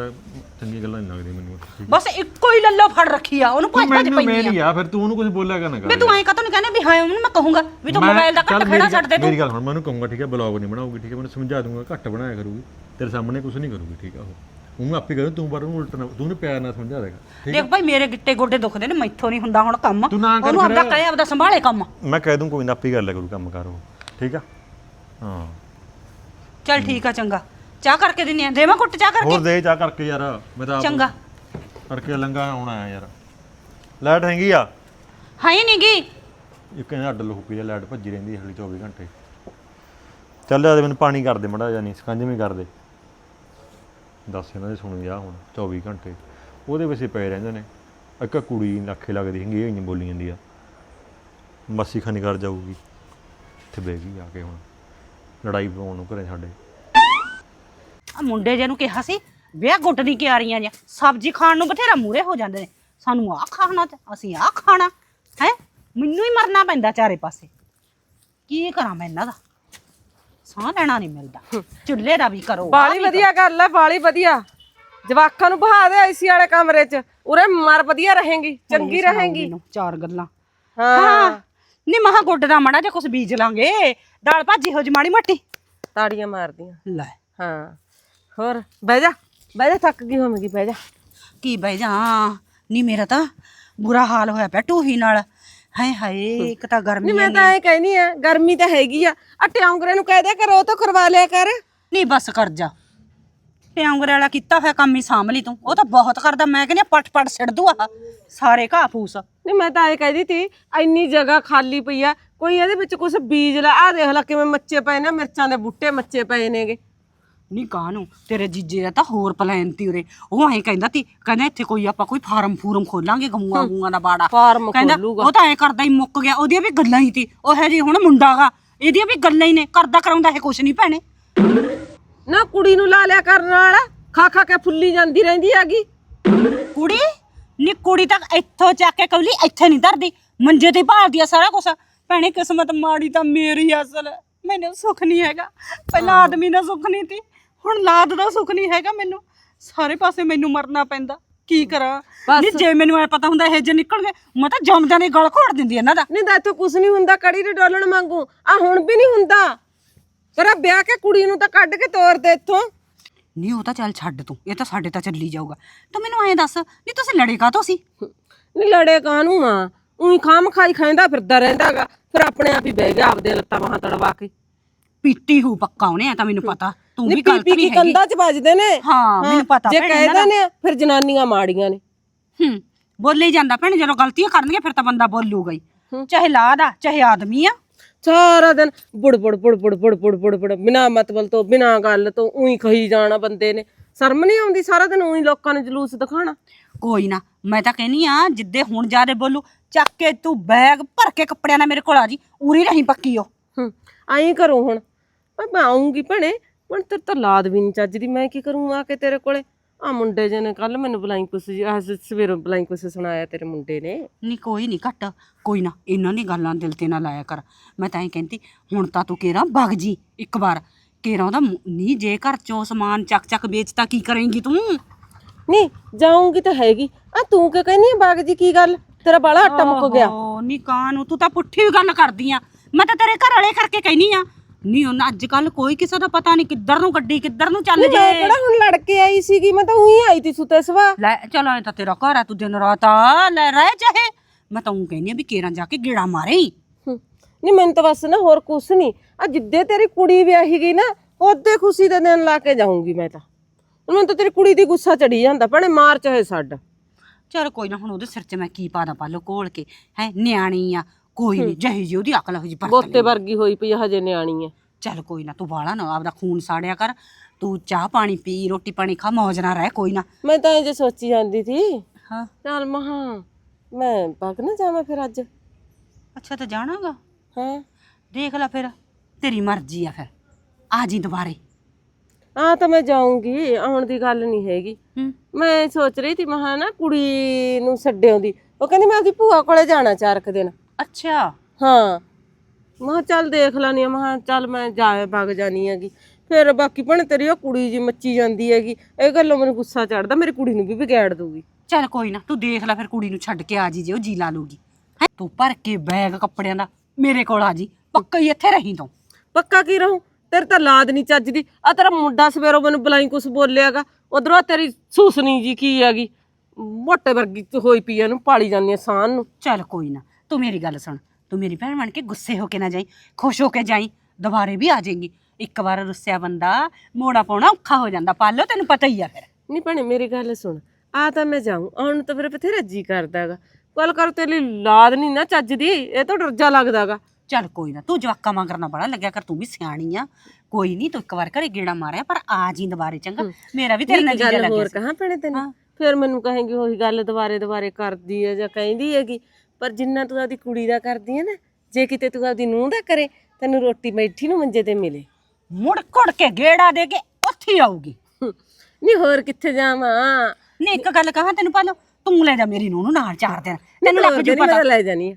ਚੰਗੀ ਗੱਲਾਂ ਨਹੀਂ ਲੱਗਦੀਆਂ ਮੈਨੂੰ ਬਸ ਇੱਕੋ ਹੀ ਲੱਲੋ ਫੜ ਰੱਖੀ ਆ ਉਹਨੂੰ ਭੱਜ ਭੱਜ ਮੈਨੂੰ ਪਈ ਮੇਰੀ ਆ। ਫਿਰ ਤੂੰ ਉਹਨੂੰ ਕੁਝ ਬੋਲਿਆ ਕਰ ਨਾ ਕਰ? ਵੇ ਤੂੰ ਐਂ ਕਦੋਂ ਨਹੀਂ ਕਹਿੰਦਾ ਵੀ ਹਾਂ ਉਹਨੂੰ ਮੈਂ ਕਹੂੰਗਾ ਵੀ ਤੂੰ ਮੈਂ- ਮੋਬਾਈਲ ਦਾ ਚੱਲ ਘੱਟ ਮੇਰੀ ਖੜਾ ਛੱਡ ਦੇ ਤੂੰ। ਮੇਰੀ ਗੱਲ ਹੁਣ ਮੈਂ ਉਹਨੂੰ ਕਹੂੰਗਾ ਠੀਕ ਹੈ ਬਲੌਗ ਨਹੀਂ ਬਣਾਉਗੀ ਠੀਕ ਹੈ ਮੈਨੂੰ ਸਮਝਾ ਦੂੰਗਾ ਘੱਟ ਬਣਾਇਆ ਕਰੂਗੀ ਤੇਰੇ ਸਾਹਮਣੇ ਕੁਝ ਨਹੀਂ ਕਰੂਗੀ ਠੀਕ ਆ ਉਹ। ਉਹਨੂੰ ਆਪੇ ਕਰੂ ਤੂੰ ਪਰ ਉਹਨੂੰ ਉਲਟਣਾ ਤੂੰ ਉਹਨੂੰ ਪਿਆਰ ਨਾਲ ਸਮਝਾ ਦੇਗਾ ਦੇਖ ਭਾਈ ਮੇਰੇ ਗਿੱਟੇ ਗੋਡੇ ਦੁਖਦੇ ਨੇ ਮੈਥੋਂ ਨਹੀਂ ਹੁੰਦਾ ਹੁਣ ਕੰਮ। ਤੂੰ ਨਾ ਕਰ ਉਹਨੂੰ ਆਪਦਾ। ਕਹੇ ਆਪਦਾ ਸੰਭਾਲੇ ਕੰਮ। ਮੈਂ ਕਹਿ ਦੂੰ ਕੋਈ ਨਾ ਆਪੇ ਕਰ ਲਿਆ ਕਰੂ ਕੰਮ ਕਰ ਉਹ। ਠੀਕ ਆ? ਹਾਂ। ਚੱਲ ਠੀਕ ਆ ਚੰਗਾ। ਚਾਹ ਕਰਕੇ ਦਿੰਨੀ ਆ। ਦੇਵਾਂ ਕੁੱਟ ਚਾਹ ਕਰਕੇ? ਹੋਰ ਦੇ ਜਾ ਕਰਕੇ ਯਾਰ ਮੈਂ ਤਾਂ ਆਪ ਚੰਗਾ। ਕਰਕੇ ਲੰਗਾ ਆਉਣਾ ਆ ਯਾਰ। ਲਾਈਟ ਹੈਗੀ ਆ? ਹੈ ਹੀ ਨਹੀਂਗੀ। ਇੱਕ ਕਹਿੰਦਾ ਅੱਡ ਲੁਕ ਗਿਆ ਲਾਈਟ ਭੱਜੀ ਰਹਿੰਦੀ ਹੈ ਹਲੀ 24 ਘੰਟੇ। ਚੱਲ ਆ ਦੇ ਮੈਨੂੰ ਪਾਣੀ ਕਰ ਦੇ ਮੜਾ ਜਾਨੀ ਸਕੰਜਵੀਂ ਕਰ ਦੇ। ਦੱਸ ਇਹਨਾਂ ਦੇ ਸੁਣ ਜਾ ਹੁਣ 24 ਘੰਟੇ। ਉਹਦੇ ਵਿੱਚ ਹੀ ਪਏ ਰਹਿੰਦੇ ਨੇ। ਇੱਕ ਕੁੜੀ ਲੱਖੇ ਲੱਗਦੀ ਹੈਗੀ, ਇਹ ਨਹੀਂ ਬੋਲੀ ਜਾਂਦੀ ਆ। ਮੱਸੀ ਖਾਨੀ ਕਰ ਜਾਊਗੀ, ਇੱਥੇ ਬਹਿ ਗਈ ਆ ਕੇ ਹੁਣ। ਲੜਾਈ ਪਾਉਣ ਨੂੰ ਘਰੇ ਸਾਡੇ। ਆ ਮੁੰਡੇ ਜੇ ਨੂੰ ਕਿਹਾ ਸੀ, ਵਿਆਹ ਗੁੱਟ ਦੀ ਕਿਆਰੀਆਂ ਜਾਂ ਸਬਜ਼ੀ ਖਾਣ ਨੂੰ ਬਥੇਰਾ ਮੂਰੇ ਹੋ ਜਾਂਦੇ ਨੇ। ਸਾਨੂੰ ਆਹ ਖਾਣਾ ਤੇ ਅਸੀਂ ਆਹ ਖਾਣਾ। ਹੈ? ਮੈਨੂੰ ਹੀ ਮਰਨਾ ਪੈਂਦਾ ਚਾਰੇ ਪਾਸੇ। ਕੀ ਕਰਾਂ ਮੈਂ ਇਹਨਾਂ ਦਾ? ਸਾਹ ਲੈਣਾ ਨਹੀਂ ਮਿਲਦਾ। ਚੁੱਲ੍ਹੇ ਦਾ ਵੀ ਕਰੋ। ਬਾਲੀ ਵਧੀਆ ਗੱਲ ਹੈ ਬਾਲੀ ਵਧੀਆ। ਜਵਾਕਾਂ ਨੂੰ ਬਹਾ ਦੇ ਆਈਸੀ ਵਾਲੇ ਕਮਰੇ 'ਚ। ਉਰੇ ਮਰ ਵਧੀਆ ਰਹੇਗੀ। ਚੰਗੀ ਰਹੇਗੀ। ਚਾਰ ਗੱਲਾਂ। ਹਾਂ। ਨੀ ਮਹਾ ਗੁੱਡ ਦਾ ਮੜਾ ਜੇ ਕੁਛ ਬੀਜ ਲਾਂਗੇ। ਦਾਲ ਭਾਜੀ ਹੋ ਜੀ ਮਾੜੀ ਮੱਟੀ। ਤਾੜੀਆਂ ਮਾਰਦੀਆਂ। ਲੈ। ਹਾਂ। ਹੋਰ ਬਹਿ ਜਾ। ਬਹਿ ਜਾ ਥੱਕ ਗਈ ਹੋਵੇਂਗੀ ਬਹਿ ਜਾ। ਕੀ ਬਈ ਜਾ। ਨੀ ਮੇਰਾ ਤਾਂ ਬੁਰਾ ਹਾਲ ਹੋਇਆ ਪਿਆ ਟੂਹੀ ਨਾਲ। ਹਾਏ ਹਾਏ ਇੱਕ ਤਾਂ ਗਰਮੀ ਨਹੀਂ ਮੈਂ ਤਾਂ ਐ ਕਹਿਨੀ ਆ ਗਰਮੀ ਤਾਂ ਹੈਗੀ ਆ। ਆ ਟਿਆਉਂਗਰੇ ਨੂੰ ਕਹਿ ਦਿਆ ਕਰ ਉਹ ਤਾਂ ਕਰਵਾ ਲਿਆ ਕਰ। ਨਹੀਂ ਬਸ ਕਰ ਜਾ। ਟਿਆਂਗਰੇ ਵਾਲਾ ਕੀਤਾ ਹੋਇਆ ਕੰਮ ਹੀ ਸਾਂਭ ਲਈ ਤੂੰ। ਉਹ ਤਾਂ ਬਹੁਤ ਕਰਦਾ ਮੈਂ ਕਹਿੰਦੀ ਪਟ ਪਟ ਛੱਡ ਦੂ ਆ ਸਾਰੇ ਘਾਹ ਫੂਸ। ਨਹੀਂ ਮੈਂ ਤਾਂ ਐ ਕਹਿਦੀ ਤੀ ਇੰਨੀ ਜਗ੍ਹਾ ਖਾਲੀ ਪਈ ਆ ਕੋਈ ਇਹਦੇ ਵਿੱਚ ਕੁਝ ਬੀਜ ਲਾ। ਆ ਦੇਖ ਲੈ ਕਿਵੇਂ ਮੱਚੇ ਪਏ ਨੇ ਮਿਰਚਾਂ ਦੇ ਬੂਟੇ ਮੱਚੇ ਪਏ ਨੇਗੇ। ਨਹੀਂ ਕਾਹਨੂੰ? ਤੇਰੇ ਜੀਜੇ ਦਾ ਤਾਂ ਹੋਰ ਪਲਾਨ ਤੀ ਉਰੇ। ਉਹ ਐਂ ਕਹਿੰਦਾ ਤੀ ਕਹਿੰਦਾ ਇੱਥੇ ਕੋਈ ਆਪਾਂ ਕੋਈ ਫਾਰਮ ਫੂਰਮ ਖੋਲਾਂਗੇ ਗਊਆਂ ਗੂਆਂ ਦਾ ਬਾੜਾ। ਫਾਰਮ ਕਹਿੰਦਾ ਖੋਲੂਗਾ। ਉਹ ਤਾਂ ਐਂ ਕਰਦਾ ਹੀ ਮੁੱਕ ਗਿਆ। ਉਹਦੀਆਂ ਵੀ ਗੱਲਾਂ ਹੀ ਤੀ ਉਹ ਹੈ ਜੀ ਹੁਣ ਮੁੰਡਾਗਾ ਇਹਦੀਆਂ ਵੀ ਗੱਲਾਂ ਹੀ ਨੇ। ਕਰਦਾ ਕਰਾਉਂਦਾ ਇਹ ਕੁਛ ਨਹੀਂ ਭੈਣੇ। ਨਾ ਕੁੜੀ ਨੂੰ ਲਾ ਲਿਆ ਕਰਨ ਵਾਲਾ। ਖਾ ਖਾ ਕੇ ਫੁੱਲੀ ਜਾਂਦੀ ਰਹਿੰਦੀ ਹੈਗੀ। ਕੁੜੀ? ਨੀ ਕੁੜੀ ਤਾਂ ਇੱਥੋਂ ਚੱਕ ਕੇ ਕੌਲੀ ਇੱਥੇ ਨਹੀਂ ਧਰਦੀ। ਮੰਜੇ ਤੇ ਭਾਲਦੀ ਆ ਸਾਰਾ ਕੁਛ। ਭੈਣੇ ਕਿਸਮਤ ਮਾੜੀ ਤਾਂ ਮੇਰੀ ਅਸਲ। ਮੈਨੂੰ ਸੁੱਖ ਨਹੀਂ ਹੈਗਾ। ਪਹਿਲਾਂ ਆਦਮੀ ਦਾ ਸੁੱਖ ਨਹੀਂ ਤੀ ਹੁਣ ਲਾਦ ਦਾ ਸੁੱਖ ਨਹੀਂ ਹੈਗਾ ਮੈਨੂੰ। ਸਾਰੇ ਪਾਸੇ ਮੈਨੂੰ ਮਰਨਾ ਪੈਂਦਾ। ਕੀ ਕਰਾਂ? ਬਸ। ਨਹੀਂ ਜੇ ਮੈਨੂੰ ਐ ਪਤਾ ਹੁੰਦਾ ਇਹ ਜੇ ਨਿਕਲ ਗਏ ਮੈਂ ਤਾਂ ਜੰਮਦਿਆਂ ਨੇ ਗਲ ਘੋੜ ਦਿੰਦੀ ਇਹਨਾਂ ਦਾ। ਨਹੀਂ ਤਾਂ ਇੱਥੋਂ ਕੁਝ ਨਹੀਂ ਹੁੰਦਾ ਕੜੀ ਦੇ ਡੋਲਣ ਮੰਗੂ ਆ ਹੁਣ ਵੀ ਨਹੀਂ ਹੁੰਦਾ। ਤੇਰਾ ਵਿਆਹ ਕੇ ਕੁੜੀ ਨੂੰ ਤਾਂ ਕੱਢ ਕੇ ਤੋਰ ਦੇ ਇੱਥੋਂ। ਨਹੀਂ ਉਹ ਤਾਂ ਚੱਲ ਛੱਡ ਤੂੰ। ਇਹ ਤਾਂ ਸਾਡੇ ਤਾਂ ਚੱਲੀ ਜਾਊਗਾ। ਤੂੰ ਮੈਨੂੰ ਐਂ ਦੱਸ ਨਹੀਂ ਤੁਸੀਂ ਲੜੇ ਕਾਹਤੋਂ ਸੀ? ਨਹੀਂ ਲੜੇ ਕਾਹਨੂੰ ਆ? ਉਹੀ ਖਾਮ ਖਾਈ ਖਾਂਦਾ ਫਿਰਦਾ ਰਹਿੰਦਾਗਾ ਫਿਰ ਆਪਣੇ ਆਪ ਹੀ ਬਹਿ ਗਿਆ ਆਪਦੇ ਲੱਤਾਂ ਬਾਹਾਂ ਤੜਵਾ ਕੇ। ਪੀਤੀ ਹੂ ਪੱਕਾ ਉਹਨੇ ਐ ਤਾਂ ਮੈਨੂੰ ਪਤਾ। ਤੂੰ ਵੀ ਨਹੀਂ ਗਲਤ ਨਹੀਂ ਹੈਗੀ। ਕੰਦਾ ਚ ਵੱਜਦੇ ਨੇ। ਹਾਂ ਮੈਨੂੰ ਪਤਾ ਜੇ ਭੈਣੇ ਕਹਿ ਇਹਨਾਂ ਦਾ। ਦਿੰਦੇ ਆ ਫਿਰ ਜਨਾਨੀਆਂ ਮਾੜੀਆਂ ਨੇ। ਹੂੰ ਬੋਲੇ ਜਾਂਦਾ ਭੈਣ ਜਦੋਂ ਗਲਤੀਆਂ ਕਰਨਗੇ ਫਿਰ ਤਾਂ ਬੰਦਾ ਬੋਲੂਗਾ ਹੀ। ਚਾਹੇ ਲਾਦ ਆ ਚਾਹੇ ਆਦਮੀ ਆ। ਸਾਰਾ ਦਿਨ ਬੁੜ ਬੁੜ ਬੁੜ ਬੁੜ ਬੁੜ ਬੁੜ ਬੁੜ ਬੁੜ ਬਿਨਾ ਮਤਲਬ ਤੋਂ ਬਿਨਾ ਗੱਲ ਤੋਂ ਉਹੀ ਕਹੀ ਜਾਣਾ ਬੰਦੇ ਨੇ। ਸ਼ਰਮ ਨਹੀਂ ਆਉਂਦੀ ਸਾਰਾ ਦਿਨ ਉਹੀ ਲੋਕਾਂ ਨੂੰ ਜਲੂਸ ਦਿਖਾਣਾ ਕੋਈ ਨਾ ਮੈਂ ਤਾਂ ਕਹਿਨੀ ਆ ਜਿੱਦੇ ਹੁਣ ਜਾਦੇ ਬੋਲੂ ਚੱਕ ਕੇ ਤੂੰ ਬੈਗ ਭਰ ਕੇ ਕੱਪੜਿਆਂ ਨਾਲ ਮੇਰੇ ਕੋਲ ਆ ਜੀ ਉਰੀ ਰਹੀ ਪੱਕੀ ਹੂੰ ਆਈ ਕਰੋ ਹੁਣ। ਮੈਂ ਆਉਂਗੀ ਭਣੇ ਹੁਣ ਤੇ ਤਾਂ ਲਾਦ ਵੀ ਨਹੀਂ ਚੱਜਦੀ ਮੈਂ ਕੀ ਕਰੂੰ ਆ ਕੇ ਤੇਰੇ ਕੋਲੇ? ਆ ਮੁੰਡੇ ਜੇ ਨੇ ਕੱਲ ਮੈਨੂੰ ਬੁਲਾਈ ਕੁਛ ਜੀ ਆਹ ਸਵੇਰੋਂ ਬੁਲਾਈ ਕੁਛ ਸੁਣਾਇਆ ਤੇਰੇ ਮੁੰਡੇ ਨੇ। ਨਹੀਂ ਕੋਈ ਨਹੀਂ ਘੱਟ ਕੋਈ ਨਾ ਇਹਨਾਂ ਦੀ ਗੱਲਾਂ ਦਿਲ ਤੇ ਨਾ ਲਾਇਆ ਕਰ। ਮੈਂ ਤਾਂ ਇਹ ਕਹਿੰਦੀ ਹੁਣ ਤਾਂ ਤੂੰ ਕਿਹੜਾ ਵਗ ਜੀ ਇੱਕ ਵਾਰ। ਕੇਰਾ ਉਹਦਾ ਨਹੀਂ ਜੇ ਘਰ ਚੋਂ ਸਮਾਨ ਚੱਕ ਚੱਕ ਵੇਚਤਾ ਕੀ ਕਰੇਂਗੀ ਤੂੰ? ਨਹੀਂ ਜਾਊਂਗੀ ਤਾਂ ਹੈਗੀ। ਆ ਤੂੰ ਕਿ ਕਹਿੰਦੀ ਆ ਬਾਗ ਜੀ ਕੀ ਗੱਲ? ਤੇਰਾ ਬਾਲਾ ਆਟਾ ਮੁੱਕ ਗਿਆ। ਓਹੋ, ਨੀ ਕਾਂ ਨੂੰ ਤੂੰ ਤਾਂ ਪੁੱਠੀ ਗੱਲ ਕਰਦੀ ਆ। ਮੈਂ ਤਾਂ ਤੇਰੇ ਘਰ ਵਾਲੇ ਕਰਕੇ ਕਹਿਨੀ ਆ। ਨਹੀਂ ਉਹਨਾਂ ਅੱਜ ਕੱਲ ਕੋਈ ਕਿਸੇ ਦਾ ਪਤਾ ਨਹੀਂ ਕਿੱਧਰ ਨੂੰ ਗੱਡੀ ਕਿੱਧਰ ਨੂੰ ਚੱਲ ਨਹੀਂ ਮੈਂ ਕਿਹੜਾ ਹੁਣ ਲੜ ਕੇ ਆਈ ਸੀਗੀ? ਮੈਂ ਤਾਂ ਉਹੀ ਆਈ ਤੀ ਸੁਤੇ ਸਵਾ ਲੈ ਚਲ ਐ ਤਾਂ ਤੇਰਾ ਘਰ ਆ ਤੂੰ ਦਿਨ ਰਾਤ ਆ ਲੈ ਰਹਿ ਚਾਹੇ। ਮੈਂ ਤਾਂ ਉਹ ਕਹਿੰਨੀ ਆ ਵੀ ਕੇਰਾਂ ਜਾ ਕੇ ਗੇੜਾ ਮਾਰੇ। ਨਹੀਂ ਮੈਨੂੰ ਤਾਂ ਬਸ ਨਾ ਹੋਰ ਕੁਛ ਨਹੀਂ। ਆ ਜਿੱਦੇ ਤੇਰੀ ਕੁੜੀ ਵਿਆਹੀ ਗਈ ਨਾ ਉਹਦੇ ਖੁਸ਼ੀ ਦੇ ਦਿਨ ਲਾ ਕੇ ਜਾਊਂਗੀ ਮੈਂ ਤਾਂ। ਮੈਨੂੰ ਤਾਂ ਤੇਰੀ ਕੁੜੀ ਦੀ ਗੁੱਸਾ ਚੜੀ ਜਾਂਦਾ ਭਣੇ ਮਾਰ ਚਾਹੇ ਛੱਡ। ਚੱਲ ਕੋਈ ਨਾ ਹੁਣ ਉਹਦੇ ਸਿਰ 'ਚ ਮੈਂ ਕੀ ਪਾਦਾ ਪਾ ਲੋ ਕੋਲ ਕੇ। ਹੈ ਨਿਆਣੀ ਆ ਕੋਈ ਨਹੀਂ ਜਹੀ ਜੀ ਉਹਦੀ ਅਕਲ ਹੋ ਜੀ ਬੋਤੇ ਵਰਗੀ ਹੋਈ ਪਈ ਆ, ਹਜੇ ਨਿਆਣੀ ਐ ਚੱਲ ਕੋਈ ਨਾ ਤੂੰ ਬਾਲਾ ਨਾ ਆਪਦਾ ਖੂਨ ਸਾੜਿਆ ਕਰ ਤੂੰ ਚਾਹ ਪਾਣੀ ਪੀ ਰੋਟੀ ਪਾਣੀ ਖਾ ਮੌਜ ਨਾਲ ਰਹਿ ਕੋਈ ਨਾ। ਮੈਂ ਤਾਂ ਇਹ ਜੇ ਸੋਚੀ ਜਾਂਦੀ ਸੀ ਹਾਂ। ਚੱਲ ਮਹਾ ਮੈਂ ਪੱਕ ਨਾ ਜਾਵਾਂ ਫਿਰ ਅੱਜ। ਅੱਛਾ ਤਾਂ ਜਾਣਾਗਾ। ਹਾਂ। ਦੇਖ ਲੈ ਫਿਰ ਤੇਰੀ ਮਰਜ਼ੀ ਆ ਫਿਰ। ਆ ਜੀ ਦੁਬਾਰੇ। ਆ ਤਾਂ ਮੈਂ ਜਾਊਂਗੀ ਆਉਣ ਦੀ ਗੱਲ ਨਹੀਂ ਹੈਗੀ। ਹੂੰ। ਮੈਂ ਸੋਚ ਰਹੀ ਸੀ ਮਹਾ ਨਾ ਕੁੜੀ ਨੂੰ ਛੱਡਿਓ ਦੀ। ਉਹ ਕਹਿੰਦੀ ਮੈਂ ਆਪਦੀ ਭੂਆ ਕੋਲੇ ਜਾਣਾ ਚਾਰ ਕੁ ਦਿਨ। ਅੱਛਾ। ਹਾਂ। ਮਹਾ ਚੱਲ ਦੇਖ ਲੈਣੀ ਆ ਮਹਾ ਚੱਲ ਮੈਂ ਜਾ ਵਗ ਜਾਣੀ ਹੈਗੀ। ਫਿਰ ਬਾਕੀ ਭਣ ਤੇਰੀ ਉਹ ਕੁੜੀ ਜੀ ਮੱਚੀ ਜਾਂਦੀ ਹੈਗੀ ਇਹ ਗੱਲੋਂ ਮੈਨੂੰ ਗੁੱਸਾ ਚੜਦਾ ਮੇਰੀ ਕੁੜੀ ਨੂੰ ਵੀ ਵਿਗਾੜ ਦੂਗੀ ਚੱਲ ਕੋਈ ਨਾ ਤੂੰ ਦੇਖ ਲੈ ਫਿਰ ਕੁੜੀ ਨੂੰ ਛੱਡ ਕੇ ਆ ਜੀ ਜੇ ਉਹ ਜੀ ਲਾ ਲੂਗੀ ਹੈਂ? ਤੂੰ ਭਰ ਕੇ ਬੈਗ ਕੱਪੜਿਆਂ ਦਾ ਮੇਰੇ ਕੋਲ ਆ ਜੀ। ਪੱਕਾ ਹੀ ਇੱਥੇ ਰਹੀ ਤੂੰ। ਪੱਕਾ ਕੀ ਰਹੂੰ? ਤੇਰੇ ਤਾਂ ਲਾਦ ਨਹੀਂ ਚੱਜਦੀ। ਆ ਤੇਰਾ ਮੁੰਡਾ ਸਵੇਰੋਂ ਮੈਨੂੰ ਬੁਲਾਈ ਕੁਛ ਬੋਲਿਆਗਾ। ਉਧਰੋਂ ਤੇਰੀ ਸੁਸਨੀ ਜੀ ਕੀ ਹੈਗੀ? ਮੋਟੇ ਵਰਗੀ ਚ ਹੋਈ ਪਈ ਆ, ਇਹਨੂੰ ਪਾਲੀ ਜਾਂਦੀ ਆ ਸਾਨ ਨੂੰ। ਚੱਲ ਕੋਈ ਨਾ ਤੂੰ ਮੇਰੀ ਗੱਲ ਸੁਣ। ਤੂੰ ਮੇਰੀ ਭੈਣ ਬਣ ਕੇ ਗੁੱਸੇ ਹੋ ਕੇ ਨਾ ਜਾਈ ਖੁਸ਼ ਹੋ ਕੇ ਜਾਈ ਦੁਬਾਰੇ ਵੀ ਆ ਜਾਏਗੀ। ਇੱਕ ਵਾਰ ਰੁੱਸਿਆ ਬੰਦਾ ਮੋੜਾ ਪਾਉਣਾ ਔਖਾ ਹੋ ਜਾਂਦਾ ਪਾਲੋ ਤੈਨੂੰ ਪਤਾ ਹੀ ਆ ਫਿਰ। ਨਹੀਂ ਭੈਣੇ ਮੇਰੀ ਗੱਲ ਸੁਣ। ਆ ਤਾਂ ਮੈਂ ਜਾਊਂ ਆਉਣ ਨੂੰ ਤਾਂ ਫਿਰ ਬਥੇਰਾ ਜੀ ਕਰਦਾਗਾ। ਕੱਲ ਕਰ ਤੇਰੀ ਲਾਦ ਨਹੀਂ ਨਾ ਚੱਜਦੀ ਇਹ ਤਾਂ ਡਰਜਾ ਲੱਗਦਾਗਾ। ਚੱਲ ਕੋਈ ਨਾ ਤੂੰ ਜਵਾਕਾਂ ਵਾਂਗ ਕਰਨਾ ਬੜਾ ਲੱਗਿਆ ਕਰ ਤੂੰ ਵੀ ਸਿਆਣੀ ਆ। ਕੋਈ ਨਹੀਂ ਤੂੰ ਇੱਕ ਵਾਰ ਘਰੇ ਗੇੜਾ ਮਾਰਿਆ ਪਰ ਆ ਜੀ ਦੁਬਾਰੇ ਚੰਗਾ? ਮੇਰਾ ਵੀ ਤੇਰੇ ਨਾਲ ਜੀਜਾ ਗੱਲ ਹੋਰ। ਕਹਾਂ ਭੈਣੇ ਤੈਨੂੰ। ਫਿਰ ਮੈਨੂੰ ਕਹੇਂਗੀ ਉਹੀ ਗੱਲ ਦੁਬਾਰੇ ਦੁਬਾਰੇ ਕਰਦੀ ਹੈ ਜਾਂ ਕਹਿੰਦੀ ਹੈਗੀ। ਪਰ ਜਿੰਨਾ ਤੂੰ ਆਪਦੀ ਕੁੜੀ ਦਾ ਕਰਦੀ ਹੈ ਨਾ ਜੇ ਕਿਤੇ ਤੂੰ ਆਪਦੀ ਨੂੰਹ ਦਾ ਕਰੇ ਤੈਨੂੰ ਰੋਟੀ ਬੈਠੀ ਨੂੰ ਮੰਜੇ ਤੇ ਮਿਲੇ। ਮੁੜ ਘੁੜ ਕੇ ਗੇੜਾ ਦੇ ਕੇ ਉੱਥੇ ਹੀ ਆਊਗੀ। ਨਹੀਂ ਹੋਰ ਕਿੱਥੇ ਜਾਵਾਂ? ਨਹੀਂ ਇੱਕ ਗੱਲ ਕਹਾਂ ਤੈਨੂੰ ਪਾਲੋ ਤੂੰ ਲੈ ਜਾ ਮੇਰੀ ਨੂੰਹ ਨੂੰ ਨਾਲ ਚਾਰ ਦਿਨ। ਤੈਨੂੰ ਲੱਗ ਜੂ ਪਤਾ। ਲੈ ਜਾਨੀ ਆ।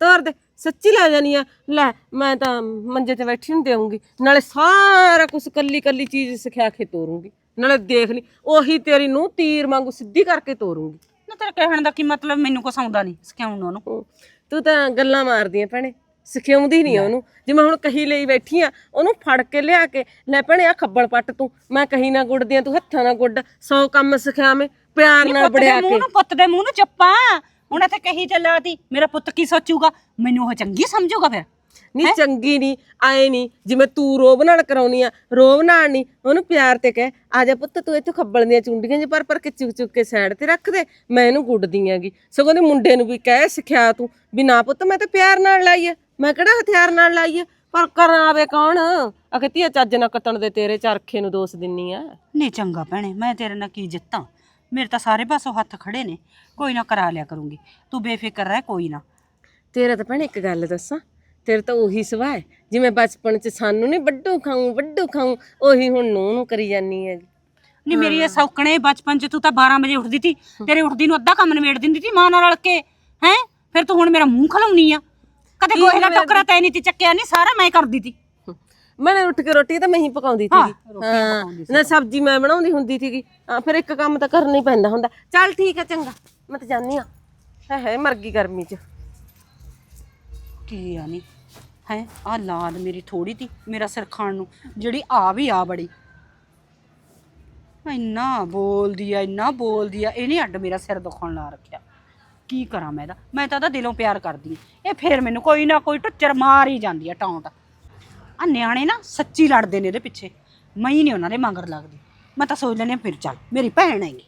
ਤੋਰ ਦੇ ਸੱਚੀ ਲੈ ਜਾਨੀ ਆ। ਲੈ ਮੈਂ ਤਾਂ ਮੰਜੇ ਤੇ ਬੈਠੀ ਨੂੰ ਦੇਵਾਂਗੀ ਨਾਲੇ ਸਾਰਾ ਕੁਝ ਕੱਲੀ ਕੱਲੀ ਚੀਜ਼ ਸਿਖਾ ਕੇ ਤੋਰੂੰਗੀ। ਨਾਲੇ ਦੇਖ ਲਈ ਉਹੀ ਤੇਰੀ ਨੂੰ ਤੀਰ ਵਾਂਗੂ ਸਿੱਧੀ ਕਰਕੇ ਤੋਰੂੰਗੀ। ਨਾ ਤੇਰੇ ਕਹਿਣ ਦਾ ਕੀ ਮਤਲਬ? ਮੈਨੂੰ ਕੁਛ ਆਉਂਦਾ ਨਹੀਂ ਸਿਖਾਉਣ ਨੂੰ ਉਹਨੂੰ। ਤੂੰ ਤਾਂ ਗੱਲਾਂ ਮਾਰਦੀਆਂ ਭੈਣੇ। ਸਿਖਾਉਂਦੀ ਨਹੀਂ ਉਹਨੂੰ। ਜਿਵੇਂ ਹੁਣ ਕਹੀ ਲਈ ਬੈਠੀ ਆ ਉਹਨੂੰ ਫੜ ਕੇ ਲਿਆ ਕੇ ਲੈ ਭੈਣੇ ਆ ਖੱਬਲ ਪੱਟ ਤੂੰ। ਮੈਂ ਕਹੀ ਨਾ ਗੁੱਡਦੀਆਂ ਤੂੰ ਹੱਥਾਂ ਨਾਲ ਗੁੱਡ। ਸੌ ਕੰਮ ਸਿਖਾਵੇਂ ਪਿਆਰ ਨਾਲ ਪੁੱਤ ਦੇ ਬੜਿਆ ਮੂੰਹ ਕੇ। ਨੂੰ ਪੁੱਤ ਦੇ ਮੂੰਹ ਨੂੰ ਚੱਪਾਂ। ਹੁਣ ਇੱਥੇ ਕਹੀ ਚੱਲਾਤੀ ਮੇਰਾ ਪੁੱਤ ਕੀ ਸੋਚੂਗਾ? ਮੈਨੂੰ ਉਹ ਚੰਗੀ ਸਮਝੂਗਾ ਫਿਰ? ਨਹੀਂ ਚੰਗੀ ਨਹੀਂ ਆਏ ਨਹੀਂ ਜਿਵੇਂ ਤੂੰ ਰੋਬ ਨਾਲ ਕਰਾਉਣੀ ਆ ਰੋਬ ਨਾਲ ਨਹੀਂ ਉਹਨੂੰ ਪਿਆਰ ਤੇ ਕਹਿ ਆ ਜਾ ਪੁੱਤ ਤੂੰ ਇੱਥੇ ਖੱਬਲ ਦੀਆਂ ਚੁੰਡੀਆਂ ਜੇ ਪਰ ਪਰ ਕੇ ਚੁੱਕ ਚੁੱਕ ਕੇ ਸਾਈਡ ਤੇ ਰੱਖ ਦੇ ਮੈਂ ਇਹਨੂੰ ਗੁੱਡਦੀ ਆਂਗੀ। ਸਗੋਂ ਦੇ ਮੁੰਡੇ ਨੂੰ ਵੀ ਕਹਿ ਸਿਖਿਆ ਤੂੰ ਵੀ ਨਾ ਪੁੱਤ ਮੈਂ ਤਾਂ ਪਿਆਰ ਨਾਲ ਲਾਈ ਆ। ਮੈਂ ਕਿਹੜਾ ਹਥਿਆਰ ਨਾਲ ਲਾਈ ਆ? ਪਰ ਕਰਨ ਆਵੇ ਕੌਣ? ਅਖੇ ਧੀਆ ਚੱਜ ਨਾ ਕੱਟਣ ਦੇ ਤੇਰੇ ਚਰਖੇ ਨੂੰ ਦੋਸ਼ ਦਿੰਨੀ ਆ। ਨਹੀਂ ਚੰਗਾ ਭੈਣੇ ਮੈਂ ਤੇਰੇ ਨਾਲ ਕੀ ਜਿੱਤਾਂ? ਮੇਰੇ ਤਾਂ ਸਾਰੇ ਪਾਸੋਂ ਹੱਥ ਖੜੇ ਨੇ ਕੋਈ ਨਾ ਕਰਾ ਲਿਆ ਕਰੂੰਗੀ। ਤੂੰ ਬੇਫਿਕਰ ਰਹਿ ਕੋਈ ਨਾ। ਤੇਰਾ ਤਾਂ ਭੈਣੇ ਇੱਕ ਗੱਲ ਦੱਸਾਂ ਤੇਰੇ ਤਾਂ ਉਹੀ ਸੁਭਾਅ ਹੈ। ਜਿਵੇਂ ਬਚਪਨ ਚ ਸਾਨੂੰ ਨਹੀਂ ਵੱਡੂ ਖਾਉਂ ਵੱਡੂ ਖਾਉਂ ਉਹੀ ਹੁਣ ਨੂੰ ਨੂੰ ਕਰੀ ਜਾਨੀ ਹੈਗੀ। ਨਹੀਂ ਮੇਰੀ ਇਹ ਸੌਕਣੇ ਬਚਪਨ ਚ ਤੂੰ ਤਾਂ 12 ਵਜੇ ਉੱਠਦੀ ਸੀ ਤੇਰੇ ਉੱਠਦੀ ਨੂੰ ਅੱਧਾ ਕੰਮ ਨਿਬੇੜ ਦਿੰਦੀ ਸੀ ਮਾਂ ਨਾਲ ਰਲ ਕੇ ਹੈ? ਫਿਰ ਤੂੰ ਹੁਣ ਮੇਰਾ ਮੂੰਹ ਖਲਾਉਣੀ ਆ। ਕਦੇ ਗੋਹੇ ਦਾ ਟੋਕਰਾ ਤੈ ਨਹੀਂ ਤੀ ਚੱਕਿਆ ਨਹੀਂ ਸਾਰਾ ਮੈਂ ਕਰਦੀ ਤੀ ਮੈਂ ਉੱਠ ਕੇ ਰੋਟੀ ਤਾਂ ਮੈਂ ਹੀ ਪਕਾਉਂਦੀ ਹਾਂ, ਸੀਗੀ। ਹਾਂ ਨਾ ਸਬਜ਼ੀ ਮੈਂ ਬਣਾਉਂਦੀ ਹੁੰਦੀ ਸੀਗੀ। ਹਾਂ, ਫਿਰ ਇੱਕ ਕੰਮ ਤਾਂ ਕਰਨਾ ਹੀ ਪੈਂਦਾ ਹੁੰਦਾ। ਚੱਲ ਠੀਕ ਹੈ ਚੰਗਾ। ਮੈਂ ਤਾਂ ਜਾਨੀ ਆ ਹੈ ਹੈ ਮਰ ਗਈ ਗਰਮੀ ਚ। ਕੀ ਆ ਨਹੀਂ ਹੈ? ਆ ਲਾਦ ਮੇਰੀ ਥੋੜੀ ਤੀ, ਮੇਰਾ ਸਿਰ ਖਾਣ ਨੂੰ। ਜਿਹੜੀ ਆ ਵੀ ਆ ਬੜੀ। ਇੰਨਾ ਬੋਲਦੀ ਆ, ਇੰਨਾ ਬੋਲਦੀ ਆ, ਇਹਨੇ ਅੱਡ ਮੇਰਾ ਸਿਰ ਦੁਖਣ ਲਾ ਰੱਖਿਆ। ਕੀ ਕਰਾਂ ਮੈਂ ਇਹਦਾ? ਮੈਂ ਤਾਂ ਉਹਦਾ ਦਿਲੋਂ ਪਿਆਰ ਕਰਦੀ ਆ। ਇਹ ਫੇਰ ਮੈਨੂੰ ਕੋਈ ਨਾ ਕੋਈ ਟੁੱਚਰ ਮਾਰ ਹੀ ਜਾਂਦੀ ਆ, ਟੌਂਟ। ਆ ਨਿਆਣੇ ਨਾ ਸੱਚੀ ਲੜਦੇ ਨੇ ਇਹਦੇ ਪਿੱਛੇ। ਮੈਂ ਹੀ ਨਹੀਂ ਉਹਨਾਂ ਦੇ ਮਗਰ ਲੱਗਦੀ। ਮੈਂ ਤਾਂ ਸੋਚ ਲੈਂਦੀ ਹਾਂ ਫਿਰ ਚੱਲ, ਮੇਰੀ ਭੈਣ ਹੈਗੀ